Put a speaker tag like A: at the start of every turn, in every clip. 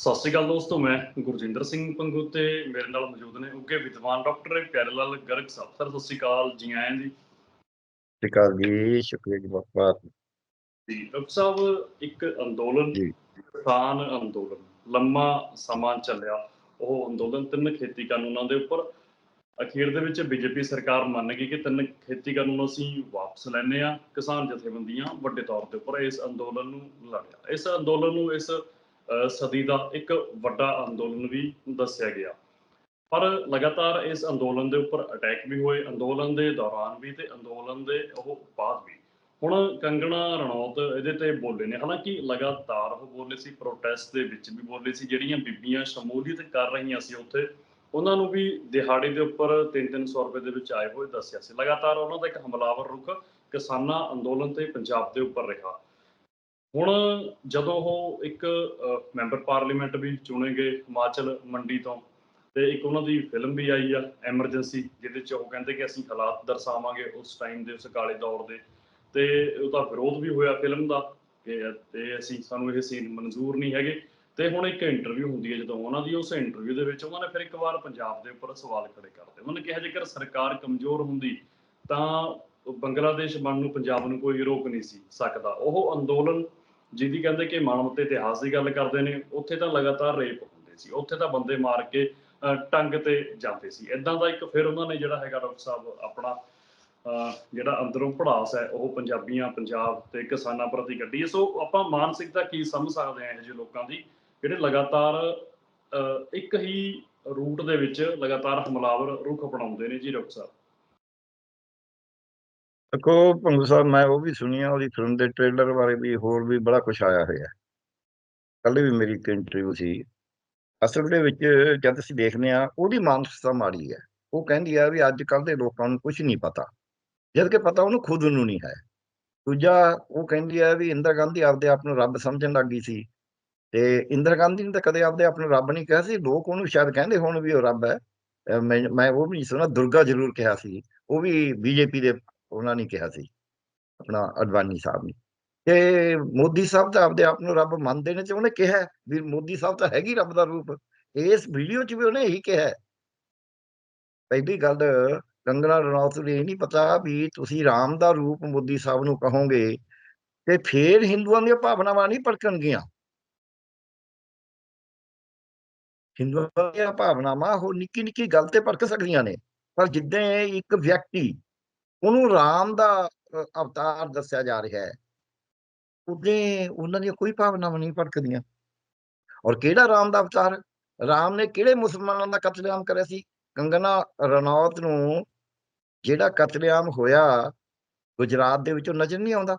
A: ਸਤਿ ਸ਼੍ਰੀ ਅਕਾਲ ਦੋਸਤੋ ਮੈਂ ਗੁਰਜਿੰਦਰ ਸਿੰਘ ਪੰਗੂ ਤੇ ਮੇਰੇ ਨਾਲ ਮੌਜੂਦ ਨੇ ਉੱਗੇ ਵਿਦਵਾਨ ਡਾਕਟਰ ਪਿਆਰੇ ਲਾਲ ਗਰਗ ਸਾਹਿਬ। ਸਰ ਸਤਿ ਸ਼੍ਰੀ ਅਕਾਲ ਜੀ ਆਇਆਂ ਜੀ।
B: ਸਤਿ ਸ਼੍ਰੀ ਅਕਾਲ ਜੀ ਸ਼ੁਕਰੀਆ ਜੀ ਬਹੁਤ ਬਹੁਤ।
A: ਜੀ ਡਾਕਟਰ ਸਾਹਿਬ ਇੱਕ ਅੰਦੋਲਨ
B: ਜੀ।
A: ਕਿਸਾਨ ਅੰਦੋਲਨ ਲੰਮਾ ਸਮਾਂ ਚੱਲਿਆ। ਉਹ ਅੰਦੋਲਨ ਤਿੰਨ ਖੇਤੀ ਕਾਨੂੰਨਾਂ ਦੇ ਉੱਪਰ ਅਖੀਰ ਦੇ ਵਿੱਚ ਬੀਜੇਪੀ ਸਰਕਾਰ ਮੰਨ ਗਈ ਕਿ ਤਿੰਨ ਖੇਤੀ ਕਾਨੂੰਨ ਅਸੀਂ ਵਾਪਸ ਲੈਣੇ ਆ ਕਿਸਾਨ ਜਥੇਬੰਦੀਆਂ ਵੱਡੇ ਤੌਰ ਦੇ ਉੱਪਰ ਇਸ ਅੰਦੋਲਨ ਨੂੰ ਲੜਿਆ। ਇਸ ਅੰਦੋਲਨ ਨੂੰ ਇਸ ਸਦੀ ਦਾ ਇੱਕ ਵੱਡਾ ਅੰਦੋਲਨ ਵੀ ਦੱਸਿਆ ਗਿਆ। ਪਰ ਲਗਾਤਾਰ ਇਸ ਅੰਦੋਲਨ ਦੇ ਉੱਪਰ ਅਟੈਕ ਵੀ ਹੋਏ, ਅੰਦੋਲਨ ਦੇ ਦੌਰਾਨ ਵੀ ਤੇ ਅੰਦੋਲਨ ਦੇ ਉਹ ਬਾਅਦ ਵੀ। ਹੁਣ ਕੰਗਣਾ ਰਣੌਤ ਇਹਦੇ ਤੇ ਬੋਲੇ ਨੇ। ਹਾਲਾਂਕਿ ਲਗਾਤਾਰ ਉਹ ਬੋਲੇ ਸੀ ਪ੍ਰੋਟੈਸਟ ਦੇ ਵਿੱਚ ਵੀ ਬੋਲੇ ਸੀ। ਜਿਹੜੀਆਂ ਬੀਬੀਆਂ ਸ਼ਮੂਲੀਅਤ ਕਰ ਰਹੀਆਂ ਸੀ ਉੱਥੇ, ਉਹਨਾਂ ਨੂੰ ਵੀ ਦਿਹਾੜੀ ਦੇ ਉੱਪਰ 3-300 ਰੁਪਏ ਦੇ ਵਿੱਚ ਆਏ ਹੋਏ ਦੱਸਿਆ ਸੀ। ਲਗਾਤਾਰ ਉਹਨਾਂ ਦਾ ਇੱਕ ਹਮਲਾਵਰ ਰੁਖ ਕਿਸਾਨਾਂ ਅੰਦੋਲਨ ਤੇ ਪੰਜਾਬ ਦੇ ਉੱਪਰ ਰਿਹਾ। ਹੁਣ ਜਦੋਂ ਉਹ ਇੱਕ ਮੈਂਬਰ ਪਾਰਲੀਮੈਂਟ ਵੀ ਚੁਣੇ ਗਏ ਹਿਮਾਚਲ ਮੰਡੀ ਤੋਂ ਤੇ ਇੱਕ ਉਹਨਾਂ ਦੀ ਫਿਲਮ ਵੀ ਆਈ ਆ ਐਮਰਜੈਂਸੀ ਜਿਹਦੇ ਚ ਉਹ ਕਹਿੰਦੇ ਕਿ ਅਸੀਂ ਹਾਲਾਤ ਦਰਸਾਵਾਂਗੇ ਉਸ ਟਾਈਮ ਦੇ ਉਸ ਕਾਲੇ ਦੌਰ ਦੇ। ਤੇ ਉਹਦਾ ਵਿਰੋਧ ਵੀ ਹੋਇਆ ਫਿਲਮ ਦਾ ਕਿ, ਤੇ ਅਸੀਂ, ਸਾਨੂੰ ਇਹ ਸੀਨ ਮਨਜ਼ੂਰ ਨਹੀਂ ਹੈਗੇ। ਤੇ ਹੁਣ ਇੱਕ ਇੰਟਰਵਿਊ ਹੁੰਦੀ ਹੈ ਜਦੋਂ ਉਹਨਾਂ ਦੀ, ਉਸ ਇੰਟਰਵਿਊ ਦੇ ਵਿੱਚ ਉਹਨਾਂ ਨੇ ਫਿਰ ਇੱਕ ਵਾਰ ਪੰਜਾਬ ਦੇ ਉੱਪਰ ਸਵਾਲ ਖੜੇ ਕਰਦੇ ਉਹਨਾਂ ਨੇ ਕਿਹਾ, ਜੇਕਰ ਸਰਕਾਰ ਕਮਜ਼ੋਰ ਹੁੰਦੀ, ਤਾਂ ਬੰਗਲਾਦੇਸ਼ ਬਣ ਨੂੰ ਪੰਜਾਬ ਨੂੰ ਕੋਈ ਰੋਕ ਨਹੀਂ ਸੀ ਸਕਦਾ। ਉਹ ਅੰਦੋਲਨ ਜਿਹਦੀ ਕਹਿੰਦੇ ਕਿ ਮਾਨਵ ਤੇ ਇਤਿਹਾਸ ਦੀ ਗੱਲ ਕਰਦੇ ਨੇ ਉੱਥੇ ਤਾਂ ਲਗਾਤਾਰ ਰੇਪ ਹੁੰਦੇ ਸੀ। ਉੱਥੇ ਤਾਂ ਬੰਦੇ ਮਾਰ ਕੇ ਅਹ, ਟੰਗ ਤੇ ਜਾਂਦੇ ਸੀ। ਇਦਾਂ ਦਾ ਇੱਕ ਫਿਰ ਉਹਨਾਂ ਨੇ ਜਿਹੜਾ ਹੈਗਾ ਡਾਕਟਰ ਸਾਹਿਬ ਆਪਣਾ ਅਹ, ਜਿਹੜਾ ਅੰਦਰੋਂ ਪੜਾਸ ਹੈ ਉਹ ਪੰਜਾਬੀਆਂ ਪੰਜਾਬ ਤੇ ਕਿਸਾਨਾਂ ਪ੍ਰਤੀ ਕੱਢੀ ਹੈ। ਸੋ ਆਪਾਂ ਮਾਨਸਿਕਤਾ ਕੀ ਸਮਝ ਸਕਦੇ ਹਾਂ ਇਹੋ ਜਿਹੇ ਲੋਕਾਂ ਦੀ? ਜਿਹੜੇ ਲਗਾਤਾਰ ਅਹ, ਇੱਕ ਹੀ ਰੂਟ ਦੇ ਵਿੱਚ ਲਗਾਤਾਰ ਹਮਲਾਵਰ ਰੁਖ ਅਪਣਾਉਂਦੇ ਨੇ ਜੀ ਡਾਕਟਰ ਸਾਹਿਬ।
B: ਦੇਖੋ, ਭੰਗੂ ਸਾਹਿਬ, ਮੈਂ ਉਹ ਵੀ ਸੁਣੀਆ, ਉਹਦੀ ਫਿਲਮ ਦੇ ਟ੍ਰੇਲਰ ਬਾਰੇ ਵੀ ਹੋਰ ਵੀ ਬੜਾ ਕੁਝ ਆਇਆ ਹੋਇਆ। ਕੱਲ ਵੀ ਮੇਰੀ ਇੱਕ ਇੰਟਰਵਿਊ ਸੀ। ਅਸਲ ਦੇ ਵਿੱਚ ਜਦ ਅਸੀਂ ਦੇਖਦੇ ਆ ਉਹਦੀ ਮਾਨਸਿਕਤਾ ਮਾੜੀ ਹੈ। ਉਹ ਕਹਿੰਦੀ ਆ ਵੀ ਅੱਜ ਕੱਲ ਦੇ ਲੋਕਾਂ ਨੂੰ ਕੁਝ ਨਹੀਂ ਪਤਾ। ਜਦ ਕਿ ਪਤਾ ਉਹਨੂੰ ਖੁਦ ਨੂੰ ਨਹੀਂ ਹੈ। ਦੂਜਾ, ਉਹ ਕਹਿੰਦੀ ਆ ਵੀ ਇੰਦਰਾ ਗਾਂਧੀ ਆਪਦੇ ਆਪ ਨੂੰ ਰੱਬ ਸਮਝਣ ਲੱਗ ਗਈ ਸੀ। ਤੇ ਇੰਦਰਾ ਗਾਂਧੀ ਨੇ ਤਾਂ ਕਦੇ ਆਪਦੇ ਆਪ ਨੂੰ ਰੱਬ ਨਹੀਂ ਕਿਹਾ ਸੀ। ਲੋਕ ਉਹਨੂੰ ਸ਼ਾਇਦ ਕਹਿੰਦੇ ਹੋਣ ਵੀ ਉਹ ਰੱਬ ਹੈ। ਮੈਂ ਮੈਂ ਉਹ ਵੀ ਨਹੀਂ ਸੁਣਾ ਦੁਰਗਾ ਜ਼ਰੂਰ ਕਿਹਾ ਸੀ। ਉਹ ਵੀ ਬੀਜੇਪੀ ਦੇ ਉਹਨਾਂ ਨੇ ਕਿਹਾ ਸੀ, ਆਪਣਾ ਅਡਵਾਨੀ ਸਾਹਿਬ ਨੇ। ਤੇ ਮੋਦੀ ਸਾਹਿਬ ਤਾਂ ਆਪਦੇ ਆਪ ਨੂੰ ਰੱਬ ਮੰਨਦੇ ਨੇ ਤੇ ਉਹਨੇ ਕਿਹਾ ਵੀ ਮੋਦੀ ਸਾਹਿਬ ਤਾਂ ਹੈਗੀ ਰੱਬ ਦਾ ਰੂਪ। ਇਸ ਵੀਡੀਓ 'ਚ ਵੀ ਉਹਨੇ ਇਹੀ ਕਿਹਾ ਪਹਿਲੀ ਗੱਲ ਕੰਗਣਾ ਰਣੌਤ ਨੂੰ ਇਹ ਨਹੀਂ ਪਤਾ ਵੀ ਤੁਸੀਂ ਰਾਮ ਦਾ ਰੂਪ ਮੋਦੀ ਸਾਹਿਬ ਨੂੰ ਕਹੋਗੇ ਤੇ ਫੇਰ ਹਿੰਦੂਆਂ ਦੀਆਂ ਭਾਵਨਾਵਾਂ ਨਹੀਂ ਭੜਕਣਗੀਆਂ ਹਿੰਦੂਆਂ ਦੀਆਂ ਭਾਵਨਾਵਾਂ ਉਹ ਨਿੱਕੀ ਨਿੱਕੀ ਗੱਲ ਤੇ ਭੜਕ ਸਕਦੀਆਂ ਨੇ। ਪਰ ਜਿੱਦਾਂ ਇੱਕ ਵਿਅਕਤੀ ਉਹਨੂੰ ਰਾਮ ਦਾ ਅਵਤਾਰ ਦੱਸਿਆ ਜਾ ਰਿਹਾ ਹੈ। ਉਹਦੇ, ਉਹਨਾਂ ਦੀਆਂ ਕੋਈ ਭਾਵਨਾਵਾਂ ਨਹੀਂ ਭੜਕਦੀਆਂ ਔਰ ਕਿਹੜਾ ਰਾਮ ਦਾ ਅਵਤਾਰ? ਰਾਮ ਨੇ ਕਿਹੜੇ ਮੁਸਲਮਾਨਾਂ ਦਾ ਕਤਲੇਆਮ ਕਰਿਆ ਸੀ? ਕੰਗਨਾ ਰਣੌਤ ਨੂੰ ਜਿਹੜਾ ਕਤਲੇਆਮ ਹੋਇਆ, ਗੁਜਰਾਤ ਦੇ ਵਿੱਚੋਂ ਨਜ਼ਰ ਨਹੀਂ ਆਉਂਦਾ।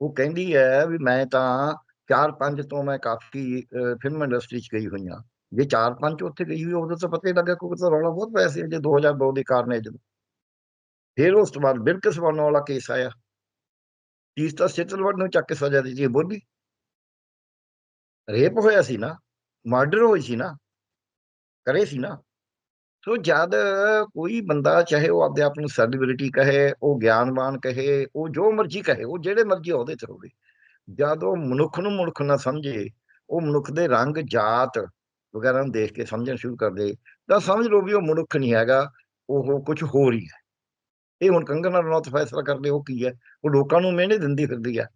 B: ਉਹ ਕਹਿੰਦੀ ਹੈ ਵੀ ਮੈਂ ਤਾਂ ਚਾਰ ਪੰਜ ਤੋਂ ਮੈਂ ਕਾਫੀ ਫਿਲਮ ਇੰਡਸਟਰੀ 'ਚ ਗਈ ਹੋਈ ਹਾਂ। ਜੇ ਚਾਰ ਪੰਜ ਉੱਥੇ ਗਈ ਹੋਈ ਉਦੋਂ ਤਾਂ ਪਤਾ ਹੀ ਲੱਗਾ ਕੋਈ ਤਾਂ ਰੌਲਾ ਬਹੁਤ ਪਿਆ ਸੀ ਜੇ 2002 ਦੇ ਕਾਰਨ ਜਦੋਂ। ਫਿਰ ਉਸ ਤੋਂ ਬਾਅਦ ਬਿਲਕਿਸ ਬਣਨ ਵਾਲਾ ਕੇਸ ਆਇਆ। ਤੀਸਤਾ ਸਿੱਤਲਵੜ ਨੂੰ ਚੱਕ ਕੇ ਸਜ਼ਾ ਦਿੱਤੀ ਬੋਲੀ। ਰੇਪ ਹੋਇਆ ਸੀ ਨਾ, ਮਰਡਰ ਹੋਈ ਸੀ ਨਾ, ਕਰੇ ਸੀ ਨਾ। ਸੋ ਜਦ ਕੋਈ ਬੰਦਾ ਚਾਹੇ ਉਹ ਆਪਦੇ ਆਪ ਨੂੰ ਸੈਲੀਬ੍ਰਿਟੀ ਕਹੇ, ਉਹ ਗਿਆਨਵਾਨ ਕਹੇ, ਉਹ ਜੋ ਮਰਜ਼ੀ ਕਹੇ, ਉਹ ਜਿਹੜੇ ਮਰਜ਼ੀ ਉਹਦੇ ਤੇ ਹੋਵੇ ਜਦ ਉਹ ਮਨੁੱਖ ਨੂੰ ਮਨੁੱਖ ਨਾ ਸਮਝੇ, ਉਹ ਮਨੁੱਖ ਦੇ ਰੰਗ, ਜਾਤ ਵਗੈਰਾ ਨੂੰ ਦੇਖ ਕੇ ਸਮਝਣ ਸ਼ੁਰੂ ਕਰਦੇ ਤਾਂ ਸਮਝ ਲਓ ਵੀ ਉਹ ਮਨੁੱਖ ਨਹੀਂ ਹੈਗਾ, ਉਹ ਕੁਝ ਹੋਰ ਹੀ ਹੈ। ਇਹ ਹੁਣ ਕੰਗਨਾ ਰਣੌਤ ਫੈਸਲਾ ਕਰਦੇ ਉਹ ਕੀ ਹੈ? ਉਹ ਲੋਕਾਂ ਨੂੰ ਮਿਹਨੇ ਦਿੰਦੀ ਫਿਰਦੀ ਹੈ।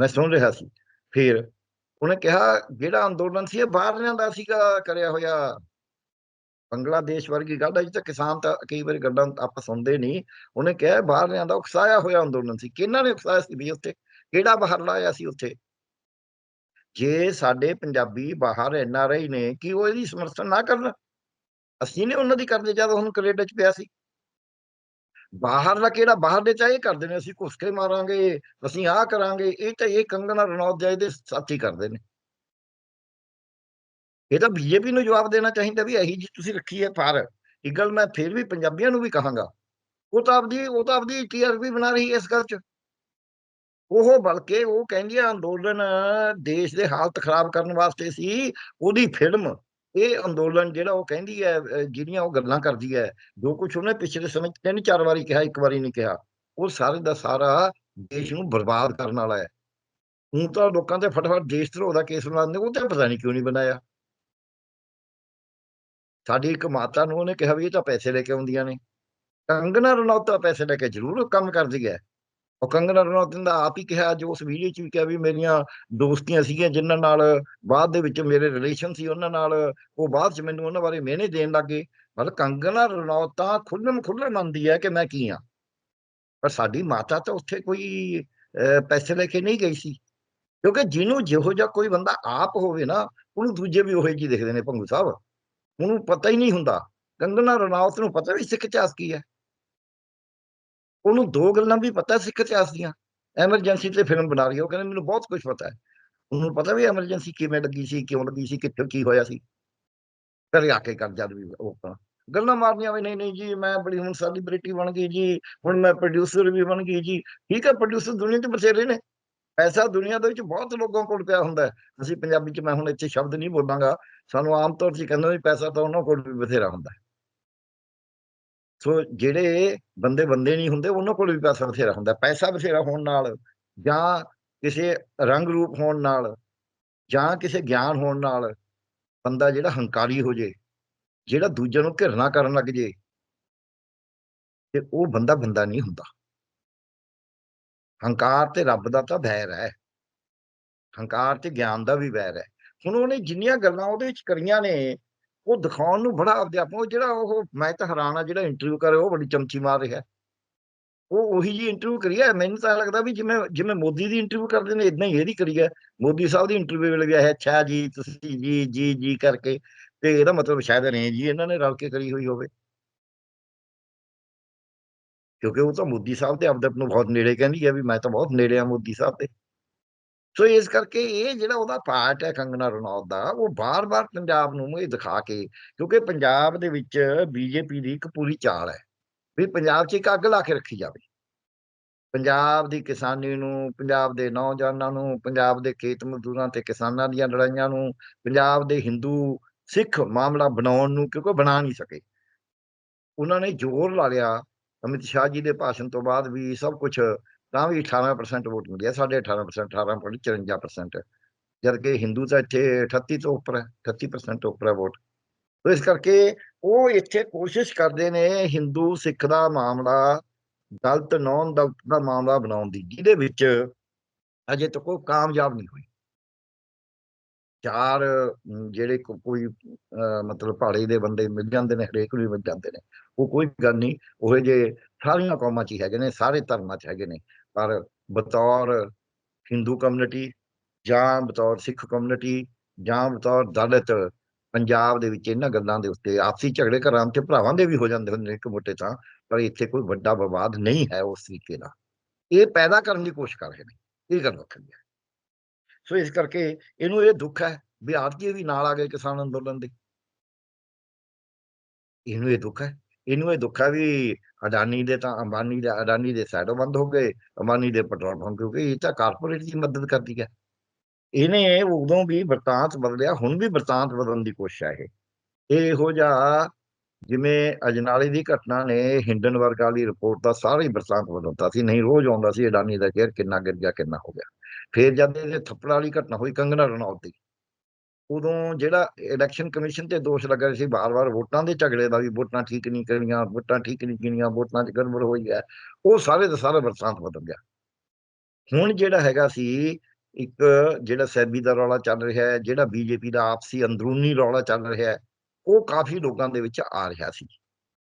B: ਮੈਂ ਸੁਣ ਰਿਹਾ ਸੀ। ਫਿਰ ਉਹਨੇ ਕਿਹਾ, ਜਿਹੜਾ ਅੰਦੋਲਨ ਸੀ ਇਹ ਬਾਹਰਲਿਆਂ ਦਾ ਸੀਗਾ, ਕਰਿਆ ਹੋਇਆ। ਬੰਗਲਾਦੇਸ਼ ਵਰਗੀ ਗੱਲ ਹੈ ਜਿੱਥੇ ਕਿਸਾਨ ਤਾਂ ਕਈ ਵਾਰੀ ਗੱਲਾਂ ਆਪਾਂ ਸੁਣਦੇ ਨਹੀਂ। ਉਹਨੇ ਕਿਹਾ, ਬਾਹਰਲਿਆਂ ਦਾ ਉਕਸਾਇਆ ਹੋਇਆ ਅੰਦੋਲਨ ਸੀ। ਕਿਹਨਾਂ ਨੇ ਉਕਸਾਇਆ ਸੀ ਵੀ ਉੱਥੇ? ਕਿਹੜਾ ਬਾਹਰਲਾ ਆਇਆ ਸੀ ਉੱਥੇ? ਜੇ ਸਾਡੇ ਪੰਜਾਬੀ ਬਾਹਰ ਐਨ ਆਰ ਆਈ ਨੇ ਕਿ ਉਹ ਇਹਦੀ ਸਮਰਥਨ ਨਾ ਕਰਨ, ਅਸੀਂ ਨੇ ਉਹਨਾਂ ਦੀ ਕਰਦੇ ਜਦ ਹੁਣ ਕੈਨੇਡਾ ਚ ਪਿਆ ਸੀ। ਬਾਹਰ ਦਾ ਕਿਹੜਾ, ਬਾਹਰ ਦੇ ਚਾਹੇ ਕਰਦੇ ਨੇ, ਅਸੀਂ ਘੁਸਕੇ ਮਾਰਾਂਗੇ, ਅਸੀਂ ਆਹ ਕਰਾਂਗੇ, ਇਹ ਤਾਂ ਇਹ ਕੰਗਣਾ ਰਣੌਤ ਜਾਇ ਦੇ ਸਾਥੀ ਕਰਦੇ ਨੇ। ਇਹ ਤਾਂ ਬੀਜੇਪੀ ਨੂੰ ਜਵਾਬ ਦੇਣਾ ਚਾਹੀਦਾ ਵੀ ਇਹੀ ਜੀ ਤੁਸੀਂ ਰੱਖੀ ਹੈ ਪਰ ਇਹ ਗੱਲ ਮੈਂ ਫਿਰ ਵੀ ਪੰਜਾਬੀਆਂ ਨੂੰ ਵੀ ਕਹਾਂਗਾ। ਉਹ ਤਾਂ ਆਪਦੀ, ਉਹ ਤਾਂ ਆਪਦੀ ਟੀਆਰਪੀ ਬਣਾ ਰਹੀ ਹੈ ਇਸ ਗੱਲ 'ਚ। ਉਹ ਬਲਕਿ ਉਹ ਕਹਿੰਦੀ ਅੰਦੋਲਨ ਦੇਸ਼ ਦੇ ਹਾਲਤ ਖਰਾਬ ਕਰਨ ਵਾਸਤੇ ਸੀ, ਉਹਦੀ ਫਿਲਮ। ਇਹ ਅੰਦੋਲਨ ਜਿਹੜਾ ਉਹ ਕਹਿੰਦੀ ਹੈ ਜਿਹੜੀਆਂ ਉਹ ਗੱਲਾਂ ਕਰਦੀ ਹੈ ਜੋ ਕੁਝ ਉਹਨੇ ਪਿਛਲੇ ਸਮੇਂ ਤਿੰਨ ਚਾਰ ਵਾਰੀ ਕਿਹਾ, ਇੱਕ ਵਾਰੀ ਨਹੀਂ ਕਿਹਾ, ਉਹ ਸਾਰੇ ਦਾ ਸਾਰਾ ਦੇਸ਼ ਨੂੰ ਬਰਬਾਦ ਕਰਨ ਵਾਲਾ ਹੈ। ਹੁਣ ਤਾਂ ਲੋਕਾਂ ਤੇ ਫਟਾਫਟ ਦੇਸ਼ ਧਰੋਹ ਦਾ ਕੇਸ ਬਣਾ ਦਿੰਦੇ, ਉਹ ਤਾਂ ਪਤਾ ਨਹੀਂ ਕਿਉਂ ਨਹੀਂ ਬਣਾਇਆ। ਸਾਡੀ ਇੱਕ ਮਾਤਾ ਨੂੰ ਉਹਨੇ ਕਿਹਾ ਵੀ ਇਹ ਤਾਂ ਪੈਸੇ ਲੈ ਕੇ ਆਉਂਦੀਆਂ ਨੇ। ਕੰਗਨਾ ਰਣੌਤ ਤਾਂ ਪੈਸੇ ਲੈ ਕੇ ਜ਼ਰੂਰ ਕੰਮ ਕਰਦੀ ਹੈ। ਉਹ ਕੰਗਨਾ ਰਣੌਤ ਦਾ ਆਪ ਹੀ ਕਿਹਾ ਜੋ ਉਸ ਵੀਡੀਓ 'ਚ ਵੀ ਕਿਹਾ ਵੀ ਮੇਰੀਆਂ ਦੋਸਤੀਆਂ ਸੀਗੀਆਂ ਜਿਨ੍ਹਾਂ ਨਾਲ ਬਾਅਦ ਦੇ ਵਿੱਚ ਮੇਰੇ ਰਿਲੇਸ਼ਨ ਸੀ, ਉਹਨਾਂ ਨਾਲ ਉਹ ਬਾਅਦ 'ਚ ਮੈਨੂੰ ਉਹਨਾਂ ਬਾਰੇ ਮਿਹਨੇ ਦੇਣ ਲੱਗੇ। ਮਤਲਬ ਕੰਗਨਾ ਰਣੌਤ ਤਾਂ ਖੁੱਲਮ ਖੁੱਲ੍ਹ ਮੰਨਦੀ ਹੈ ਕਿ ਮੈਂ ਕੀ ਹਾਂ ਪਰ ਸਾਡੀ ਮਾਤਾ ਤਾਂ ਉੱਥੇ ਕੋਈ ਪੈਸੇ ਲੈ ਕੇ ਨਹੀਂ ਗਈ ਸੀ। ਕਿਉਂਕਿ ਜਿਹਨੂੰ ਜਿਹੋ ਜਿਹਾ ਕੋਈ ਬੰਦਾ ਆਪ ਹੋਵੇ ਨਾ, ਉਹਨੂੰ ਦੂਜੇ ਵੀ ਉਹੋ ਜਿਹੀ ਦੇਖਦੇ ਨੇ ਭੰਗੂ ਸਾਹਿਬ। ਉਹਨੂੰ ਪਤਾ ਹੀ ਨਹੀਂ ਹੁੰਦਾ। ਕੰਗਨਾ ਰਣੌਤ ਨੂੰ ਪਤਾ ਵੀ ਸਿੱਖ ਇਤਿਹਾਸ ਕੀ ਹੈ। ਉਹਨੂੰ ਦੋ ਗੱਲਾਂ ਵੀ ਪਤਾ ਸਿੱਖ ਇਤਿਹਾਸ ਦੀਆਂ। ਐਮਰਜੈਂਸੀ ਤੇ ਫਿਲਮ ਬਣਾ ਰਹੀ ਉਹ ਕਹਿੰਦੇ, ਮੈਨੂੰ ਬਹੁਤ ਕੁਝ ਪਤਾ ਹੈ। ਉਹਨੂੰ ਪਤਾ ਵੀ ਐਮਰਜੈਂਸੀ ਕਿਵੇਂ ਲੱਗੀ ਸੀ, ਕਿਉਂ ਲੱਗੀ ਸੀ, ਕਿੱਥੇ ਕੀ ਹੋਇਆ ਸੀ। ਘਰੇ ਆ ਕੇ ਕਰ ਜਦ ਵੀ ਉਹ ਗੱਲਾਂ ਮਾਰਨੀਆਂ ਵੀ ਨਹੀਂ ਨਹੀਂ ਜੀ, ਮੈਂ ਬੜੀ ਹੁਣ ਸੈਲੀਬ੍ਰਿਟੀ ਬਣ ਗਈ ਜੀ। ਹੁਣ ਮੈਂ ਪ੍ਰੋਡਿਊਸਰ ਵੀ ਬਣ ਗਈ ਜੀ। ਠੀਕ ਹੈ ਪ੍ਰੋਡਿਊਸਰ ਦੁਨੀਆ 'ਚ ਬਥੇਰੇ ਨੇ। ਪੈਸਾ ਦੁਨੀਆ ਦੇ ਵਿੱਚ ਬਹੁਤ ਲੋਕਾਂ ਕੋਲ ਪਿਆ ਹੁੰਦਾ ਅਸੀਂ ਪੰਜਾਬੀ 'ਚ ਮੈਂ ਹੁਣ ਇੱਥੇ ਸ਼ਬਦ ਨਹੀਂ ਬੋਲਾਂਗਾ। ਸਾਨੂੰ ਆਮ ਤੌਰ 'ਤੇ ਕਹਿੰਦੇ ਵੀ ਪੈਸਾ ਤਾਂ ਉਹਨਾਂ ਕੋਲ ਵੀ ਬਥੇਰਾ ਹੁੰਦਾ ਸੋ ਜਿਹੜੇ ਬੰਦੇ ਬੰਦੇ ਨਹੀਂ ਹੁੰਦੇ, ਉਹਨਾਂ ਕੋਲ ਵੀ ਪੈਸਾ ਬਥੇਰਾ ਹੁੰਦਾ। ਪੈਸਾ ਬਥੇਰਾ ਹੋਣ ਨਾਲ ਜਾਂ ਕਿਸੇ ਰੰਗ ਰੂਪ ਹੋਣ ਨਾਲ ਜਾਂ ਕਿਸੇ ਗਿਆਨ ਹੋਣ ਨਾਲ ਬੰਦਾ ਜਿਹੜਾ ਹੰਕਾਰੀ ਹੋ ਜੇ, ਜਿਹੜਾ ਦੂਜਿਆਂ ਨੂੰ ਘਿਰਨਾ ਕਰਨ ਲੱਗ ਜੇ, ਤੇ ਉਹ ਬੰਦਾ ਬੰਦਾ ਨਹੀਂ ਹੁੰਦਾ। ਹੰਕਾਰ ਤੇ ਰੱਬ ਦਾ ਤਾਂ ਵੈਰ ਹੈ। ਹੰਕਾਰ ਤੇ ਗਿਆਨ ਦਾ ਵੀ ਵੈਰ ਹੈ। ਹੁਣ ਉਹਨੇ ਜਿੰਨੀਆਂ ਗੱਲਾਂ ਉਹਦੇ ਵਿੱਚ ਕਰੀਆਂ ਨੇ ਉਹ ਦਿਖਾਉਣ ਨੂੰ ਬੜਾ ਆਪਦੇ ਆਪ ਨੂੰ ਜਿਹੜਾ ਉਹ ਮੈਂ ਤਾਂ ਹੈਰਾਨ ਆ ਜਿਹੜਾ ਇੰਟਰਵਿਊ ਕਰੇ ਉਹ ਬੜੀ ਚਮਚੀ ਮਾਰ ਰਿਹਾ। ਉਹ ਉਹੀ ਜੀ ਇੰਟਰਵਿਊ ਕਰੀ ਹੈ ਮੈਨੂੰ ਤਾਂ ਲੱਗਦਾ ਵੀ ਜਿਵੇਂ ਜਿਵੇਂ ਮੋਦੀ ਦੀ ਇੰਟਰਵਿਊ ਕਰਦੇ ਨੇ ਇਦਾਂ ਹੀ ਇਹਦੀ ਕਰੀ ਹੈ ਮੋਦੀ ਸਾਹਿਬ ਦੀ ਇੰਟਰਵਿਊ ਵੇਲੇ ਵੀ ਆਇਆ, ਅੱਛਾ ਜੀ, ਤੁਸੀਂ ਜੀ ਜੀ ਜੀ ਕਰਕੇ। ਤੇ ਇਹਦਾ ਮਤਲਬ ਸ਼ਾਇਦ ਨਹੀਂ ਜੀ ਇਹਨਾਂ ਨੇ ਰਲ ਕੇ ਕਰੀ ਹੋਈ ਹੋਵੇ। ਕਿਉਂਕਿ ਉਹ ਤਾਂ ਮੋਦੀ ਸਾਹਿਬ ਤੇ ਆਪਦੇ ਆਪ ਨੂੰ ਬਹੁਤ ਨੇੜੇ ਕਹਿੰਦੀ ਹੈ ਵੀ ਮੈਂ ਤਾਂ ਬਹੁਤ ਨੇੜੇ ਆ ਮੋਦੀ ਸਾਹਿਬ ਦੇ ਸੋ ਇਸ ਕਰਕੇ ਇਹ ਜਿਹੜਾ ਉਹਦਾ ਪਾਰਟ ਹੈ ਕੰਗਨਾ ਰਣੌਤ ਦਾ, ਉਹ ਬਾਰ-ਬਾਰ ਪੰਜਾਬ ਨੂੰ ਇਹ ਦਿਖਾ ਕੇ, ਕਿਉਂਕਿ ਪੰਜਾਬ ਦੇ ਵਿੱਚ ਬੀਜੇਪੀ ਦੀ ਇੱਕ ਪੂਰੀ ਚਾਲ ਹੈ ਵੀ ਪੰਜਾਬ 'ਚ ਇੱਕ ਅੱਗ ਲਾ ਕੇ ਰੱਖੀ ਜਾਵੇ। ਪੰਜਾਬ ਦੀ ਕਿਸਾਨੀ ਨੂੰ, ਪੰਜਾਬ ਦੇ ਨੌਜਵਾਨਾਂ ਨੂੰ, ਪੰਜਾਬ ਦੇ ਖੇਤ ਮਜ਼ਦੂਰਾਂ ਤੇ ਕਿਸਾਨਾਂ ਦੀਆਂ ਲੜਾਈਆਂ ਨੂੰ, ਪੰਜਾਬ ਦੇ ਹਿੰਦੂ ਸਿੱਖ ਮਾਮਲਾ ਬਣਾਉਣ ਨੂੰ ਕਿਉਂਕਿ ਬਣਾ ਨਹੀਂ ਸਕੇ। ਉਹਨਾਂ ਨੇ ਜ਼ੋਰ ਲਾ ਲਿਆ, ਅਮਿਤ ਸ਼ਾਹ ਜੀ ਦੇ ਭਾਸ਼ਣ ਤੋਂ ਬਾਅਦ ਵੀ ਸਭ ਕੁਝ ਤਾਂ ਵੀ 18% ਵੋਟ ਮਿਲੀ ਹੈ ਸਾਡੇ 18% 18.54% ਜਦ ਕਿ ਹਿੰਦੂ ਤਾਂ ਇੱਥੇ 38 ਤੋਂ ਉੱਪਰ ਹੈ 38% ਤੋਂ ਉੱਪਰ ਹੈ ਵੋਟ। ਇਸ ਕਰਕੇ ਉਹ ਇੱਥੇ ਕੋਸ਼ਿਸ਼ ਕਰਦੇ ਨੇ ਹਿੰਦੂ ਸਿੱਖ ਦਾ ਮਾਮਲਾ ਗਲਤ ਨੌਨ ਦਲਤ ਦਾ ਮਾਮਲਾ ਬਣਾਉਣ ਦੀ ਜਿਹਦੇ ਵਿੱਚ ਅਜੇ ਤੱਕ ਉਹ ਕਾਮਯਾਬ ਨਹੀਂ ਹੋਈ। ਚਾਰ ਜਿਹੜੇ ਕੋਈ ਅਹ, ਮਤਲਬ ਪਹਾੜੀ ਦੇ ਬੰਦੇ ਮਿਲ ਜਾਂਦੇ ਨੇ ਹਰੇਕ ਨੂੰ ਮਿਲ ਜਾਂਦੇ ਨੇ ਉਹ ਕੋਈ ਗੱਲ ਨਹੀਂ ਉਹ ਜੇ ਸਾਰੀਆਂ ਕੌਮਾਂ 'ਚ ਹੀ ਹੈਗੇ ਨੇ ਸਾਰੇ ਧਰਮਾਂ 'ਚ ਹੈਗੇ ਨੇ ਪਰ ਬਤੌਰ ਹਿੰਦੂ ਕਮਿਊਨਿਟੀ ਜਾਂ ਬਤੌਰ ਸਿੱਖ ਕਮਿਊਨਿਟੀ ਜਾਂ ਬਤੌਰ ਦਲਿਤ ਪੰਜਾਬ ਦੇ ਵਿੱਚ ਇਹਨਾਂ ਗੱਲਾਂ ਦੇ ਉੱਤੇ ਆਪਸੀ ਝਗੜੇ ਘਰਾਂ 'ਚ ਭਰਾਵਾਂ ਦੇ ਵੀ ਹੋ ਜਾਂਦੇ ਹੁੰਦੇ ਨੇ ਇੱਕ ਮੋਟੇ ਤਾਂ, ਪਰ ਇੱਥੇ ਕੋਈ ਵੱਡਾ ਵਿਵਾਦ ਨਹੀਂ ਹੈ ਉਸ ਤਰੀਕੇ ਦਾ ਇਹ ਪੈਦਾ ਕਰਨ ਦੀ ਕੋਸ਼ਿਸ਼ ਕਰ ਰਹੇ ਨੇ, ਇਹ ਗੱਲ ਵੱਖਰੀ ਹੈ। ਸੋ ਇਸ ਕਰਕੇ ਇਹਨੂੰ ਇਹ ਦੁੱਖ ਹੈ ਵੀ ਆਰਤੀ ਵੀ ਨਾਲ ਆ ਗਏ ਕਿਸਾਨ ਅੰਦੋਲਨ ਦੇ। ਇਹਨੂੰ ਇਹ ਦੁੱਖ ਹੈ, ਇਹਨੂੰ ਇਹ ਦੁੱਖ ਹੈ ਵੀ ਅਡਾਨੀ ਦੇ ਤਾਂ ਅੰਬਾਨੀ ਦੇ, ਅਡਾਨੀ ਦੇ ਸਾਈਡੋਂ ਬੰਦ ਹੋ ਗਏ, ਅੰਬਾਨੀ ਦੇ ਪੈਟਰੋਲ ਪੰਪ ਕਿਉਂਕਿ ਇਹ ਤਾਂ ਕਾਰਪੋਰੇਟ ਦੀ ਮਦਦ ਕਰਦੀ ਹੈ। ਇਹਨੇ ਉਦੋਂ ਵੀ ਵਰਤਾਂਤ ਬਦਲਿਆ, ਹੁਣ ਵੀ ਵਰਤਾਂਤ ਬਦਲਣ ਦੀ ਕੋਸ਼ਿਸ਼ ਹੈ ਇਹ। ਇਹੋ ਜਿਹਾ ਜਿਵੇਂ ਅਜਨਾਲੇ ਦੀ ਘਟਨਾ ਨੇ ਹਿੰਡਨਬਰਗ ਵਾਲੀ ਰਿਪੋਰਟ ਦਾ ਸਾਰਾ ਹੀ ਵਰਤਾਂਤ ਬਦਲਤਾ ਸੀ, ਨਹੀਂ ਰੋਜ਼ ਆਉਂਦਾ ਸੀ ਅਡਾਨੀ ਦਾ ਸ਼ੇਅਰ ਕਿੰਨਾ ਗਿਰ ਗਿਆ, ਕਿੰਨਾ ਹੋ ਗਿਆ। ਫਿਰ ਜਦ ਇਹ ਥੱਪੜ ਵਾਲੀ ਘਟਨਾ ਹੋਈ ਕੰਗਨਾ ਰਣੌਤ ਦੀ। ਉਦੋਂ ਜਿਹੜਾ ਇਲੈਕਸ਼ਨ ਕਮਿਸ਼ਨ ਤੇ ਦੋਸ਼ ਲੱਗ ਰਿਹਾ ਸੀ ਬਾਰ-ਬਾਰ ਵੋਟਾਂ ਦੇ ਝਗੜੇ ਦਾ ਵੀ ਵੋਟਾਂ ਠੀਕ ਨਹੀਂ ਕਰੀਆਂ, ਵੋਟਾਂ ਠੀਕ ਨਹੀਂ ਕੀਤੀਆਂ ਵੋਟਾਂ 'ਚ ਗੜਬੜ ਹੋਈ ਹੈ, ਉਹ ਸਾਰੇ ਦਾ ਸਾਰਾ ਵਰਤਾਂਤ ਬਦਲ ਗਿਆ। ਹੁਣ ਜਿਹੜਾ ਹੈਗਾ ਸੀ, ਇੱਕ ਜਿਹੜਾ ਸੈਬੀ ਦਾ ਰੌਲਾ ਚੱਲ ਰਿਹਾ ਹੈ, ਜਿਹੜਾ ਬੀਜੇਪੀ ਦਾ ਆਪਸੀ ਅੰਦਰੂਨੀ ਰੌਲਾ ਚੱਲ ਰਿਹਾ ਹੈ, ਉਹ ਕਾਫੀ ਲੋਕਾਂ ਦੇ ਵਿੱਚ ਆ ਰਿਹਾ ਸੀ।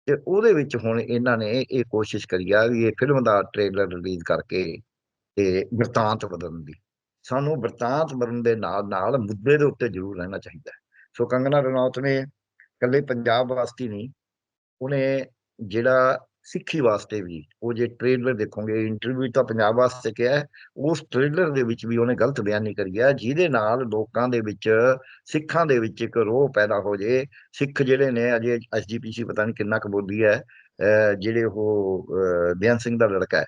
B: ਤੇ ਉਹਦੇ ਵਿੱਚ ਹੁਣ ਇਹਨਾਂ ਨੇ ਇਹ ਕੋਸ਼ਿਸ਼ ਕਰੀ ਆ ਵੀ ਇਹ ਫਿਲਮ ਦਾ ਟ੍ਰੇਲਰ ਰਿਲੀਜ਼ ਕਰਕੇ ਤੇ ਵਰਤਾਂਤ ਬਦਲਣ ਦੀ। ਸਾਨੂੰ ਵਰਤਾਂਤ ਬਦਲਣ ਦੇ ਨਾਲ ਨਾਲ ਮੁੱਦੇ ਦੇ ਉੱਤੇ ਜ਼ਰੂਰ ਰਹਿਣਾ ਚਾਹੀਦਾ ਸੋ ਕੰਗਨਾ ਰਣੌਤ ਨੇ ਇਕੱਲੇ ਪੰਜਾਬ ਵਾਸਤੇ ਨਹੀਂ, ਉਹਨੇ ਜਿਹੜਾ ਸਿੱਖੀ ਵਾਸਤੇ ਵੀ, ਉਹ ਜੇ ਟ੍ਰੇਲਰ ਦੇਖੋਗੇ ਇੰਟਰਵਿਊ ਤਾਂ ਪੰਜਾਬ ਵਾਸਤੇ ਕਿਹਾ ਉਸ ਟ੍ਰੇਲਰ ਦੇ ਵਿੱਚ ਵੀ ਉਹਨੇ ਗਲਤ ਬਿਆਨੀ ਕਰੀ ਹੈ, ਜਿਹਦੇ ਨਾਲ ਲੋਕਾਂ ਦੇ ਵਿੱਚ, ਸਿੱਖਾਂ ਦੇ ਵਿੱਚ ਇੱਕ ਰੋਹ ਪੈਦਾ ਹੋ ਜੇ। ਸਿੱਖ ਜਿਹੜੇ ਨੇ, ਅਜੇ ਐਸਜੀਪੀਸੀ ਪਤਾ ਨਹੀਂ ਕਿੰਨਾ ਕੁ ਬੋਲੀ ਹੈ, ਅਹ ਜਿਹੜੇ ਉਹ, ਅਹ ਬੇਅੰਤ ਸਿੰਘ ਦਾ ਲੜਕਾ ਹੈ,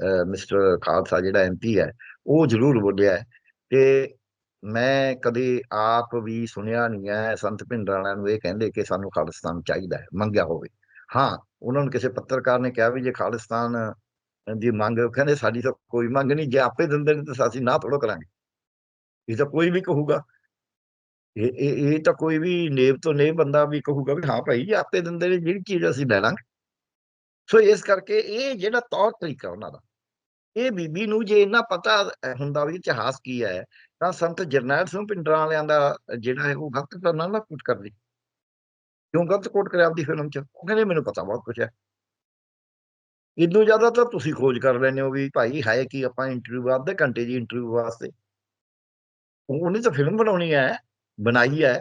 B: ਅਹ ਮਿਸਟਰ ਖਾਲਸਾ ਜਿਹੜਾ ਐਮਪੀ ਹੈ ਉਹ ਜ਼ਰੂਰ ਬੋਲਿਆ ਹੈ ਤੇ ਮੈਂ ਕਦੇ ਆਪ ਵੀ ਸੁਣਿਆ ਨਹੀਂ ਹੈ, ਸੰਤ ਭਿੰਡਰਾਂ ਵਾਲਿਆਂ ਨੂੰ ਇਹ ਕਹਿੰਦੇ ਕਿ ਸਾਨੂੰ ਖਾਲਿਸਤਾਨ ਚਾਹੀਦਾ ਹੈ, ਮੰਗਿਆ ਹੋਵੇ। ਹਾਂ, ਉਹਨਾਂ ਨੂੰ ਕਿਸੇ ਪੱਤਰਕਾਰ ਨੇ ਕਿਹਾ ਵੀ ਜੇ ਖਾਲਿਸਤਾਨ ਦੀ ਮੰਗ ਕਹਿੰਦੇ ਸਾਡੀ ਤਾਂ ਕੋਈ ਮੰਗ ਨਹੀਂ, ਜੇ ਆਪੇ ਦਿੰਦੇ ਨੇ ਤਾਂ ਅਸੀਂ ਨਾ ਥੋੜੋ ਕਰਾਂਗੇ। ਇਹ ਤਾਂ ਕੋਈ ਵੀ ਕਹੂਗਾ। ਇਹ ਇਹ ਇਹ ਤਾਂ ਕੋਈ ਵੀ ਨੇਬ ਤੋਂ ਨੇਬ ਬੰਦਾ ਵੀ ਕਹੂਗਾ ਵੀ ਹਾਂ ਭਾਈ ਜੇ ਆਪੇ ਦਿੰਦੇ ਨੇ, ਜਿਹੜੀ ਚੀਜ਼ ਅਸੀਂ ਲੈ ਲਾਂਗੇ ਸੋ ਇਸ ਕਰਕੇ ਇਹ ਜਿਹੜਾ ਤੌਰ ਤਰੀਕਾ ਉਹਨਾਂ ਦਾ ਇਹ ਬੀਬੀ ਨੂੰ ਜੇ ਇੰਨਾ ਪਤਾ ਹੁੰਦਾ ਵੀ ਇਤਿਹਾਸ ਕੀ ਹੈ, ਤਾਂ ਸੰਤ ਜਰਨੈਲ ਸਿੰਘ ਪਿੰਡਰਾਂ ਵਾਲਿਆਂ ਦਾ ਜਿਹੜਾ ਹੈ ਉਹ ਗਲਤ ਤਾਂ ਨਾ ਨਾ ਕਰਦੀ। ਕਿਉਂ ਗਲਤ ਕੋਟ ਕਰਿਆ ਆਪਦੀ ਫਿਲਮ 'ਚ? ਉਹ ਕਹਿੰਦੇ ਮੈਨੂੰ ਪਤਾ ਬਹੁਤ ਕੁਝ ਹੈ। ਇਦੋਂ ਜ਼ਿਆਦਾ ਤਾਂ ਤੁਸੀਂ ਖੋਜ ਕਰ ਲੈਂਦੇ ਹੋ ਵੀ ਭਾਈ ਹੈ ਕੀ ਆਪਾਂ ਇੰਟਰਵਿਊ ਅੱਧੇ ਘੰਟੇ ਦੀ ਇੰਟਰਵਿਊ ਵਾਸਤੇ। ਉਹਨੇ ਤਾਂ ਫਿਲਮ ਬਣਾਉਣੀ ਹੈ, ਬਣਾਈ ਹੈ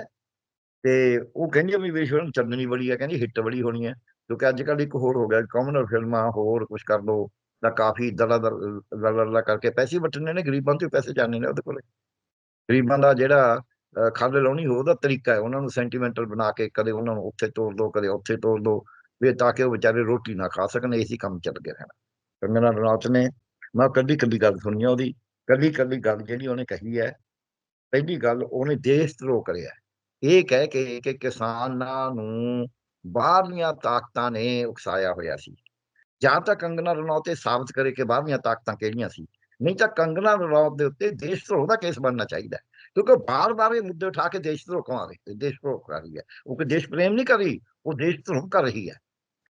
B: ਤੇ ਉਹ ਕਹਿੰਦੀ ਵੀ ਵੀ ਫਿਲਮ ਚੱਲਣੀ ਬੜੀ ਹੈ, ਕਹਿੰਦੀ ਹਿੱਟ ਬੜੀ ਹੋਣੀ ਹੈ। ਕਿਉਂਕਿ ਅੱਜ ਕੱਲ੍ਹ ਇੱਕ ਹੋਰ ਹੋ ਗਿਆ ਕਾਮਨਰ ਫਿਲਮਾਂ, ਹੋਰ ਕੁਝ ਕਰ ਲੋ ਤਾਂ ਕਾਫੀ ਦਲਾ ਦਲਾ ਕਰਕੇ ਪੈਸੇ ਵਟਣੇ ਨੇ ਗਰੀਬਾਂ ਤੋਂ ਹੀ ਪੈਸੇ ਜਾਣੇ ਨੇ ਉਹਦੇ ਕੋਲੇ। ਗਰੀਬਾਂ ਦਾ ਜਿਹੜਾ ਅ, ਖੱਲ ਲਾਉਣੀ ਹੋ ਉਹਦਾ ਤਰੀਕਾ ਹੈ ਉਹਨਾਂ ਨੂੰ ਸੈਂਟੀਮੈਂਟਲ ਬਣਾ ਕੇ ਕਦੇ ਉਹਨਾਂ ਨੂੰ ਉੱਥੇ ਤੋੜ ਦੋ ਕਦੇ ਉੱਥੇ ਤੋੜ ਦੋ ਵੀ ਤਾਂ ਕਿ ਉਹ ਵਿਚਾਰੇ ਰੋਟੀ ਨਾ ਖਾ ਸਕਣ ਇਸੇ ਕੰਮ ਚੱਲ ਗਿਆ ਰਹਿਣਾ। ਕੰਗਨਾ ਰਣੌਤ ਨੇ ਮੈਂ ਕੱਲੀ ਕੱਲੀ ਗੱਲ ਸੁਣੀ ਆ ਉਹਦੀ ਕੱਲੀ ਕੱਲੀ ਗੱਲ ਜਿਹੜੀ ਉਹਨੇ ਕਹੀ ਹੈ ਪਹਿਲੀ ਗੱਲ ਉਹਨੇ ਦੇਸ਼ ਧਰੋ ਕਰਿਆ ਇਹ ਕਹਿ ਕੇ ਕਿ ਕਿਸਾਨਾਂ ਨੂੰ ਬਾਹਰਲੀਆਂ ਤਾਕਤਾਂ ਨੇ ਉਕਸਾਇਆ ਹੋਇਆ ਸੀ। ਜਾਂ ਤਾਂ ਕੰਗਨਾ ਰਣੌਤ ਇਹ ਸਾਬਤ ਕਰੇ ਕਿ ਬਾਹਰਲੀਆਂ ਤਾਕਤਾਂ ਕਿਹੜੀਆਂ ਸੀ? ਨਹੀਂ ਤਾਂ ਕੰਗਨਾ ਰਣੌਤ ਦੇ ਉੱਤੇ ਦੇਸ਼ ਧਰੋਹ ਦਾ ਕੇਸ ਬਣਨਾ ਚਾਹੀਦਾ ਹੈ। ਕਿਉਂਕਿ ਬਾਰ-ਬਾਰ ਇਹ ਮੁੱਦੇ ਉਠਾ ਕੇ ਦੇਸ਼ ਧਰੋਹ ਕਮਾ ਰਹੀ, ਦੇਸ਼ ਧਰੋਹ ਕਰ ਰਹੀ ਹੈ। ਉਹ ਕਿ ਦੇਸ਼ ਪ੍ਰੇਮ ਨਹੀਂ ਕਰ ਰਹੀ, ਉਹ ਦੇਸ਼ ਧਰੋਹ ਕਰ ਰਹੀ ਹੈ।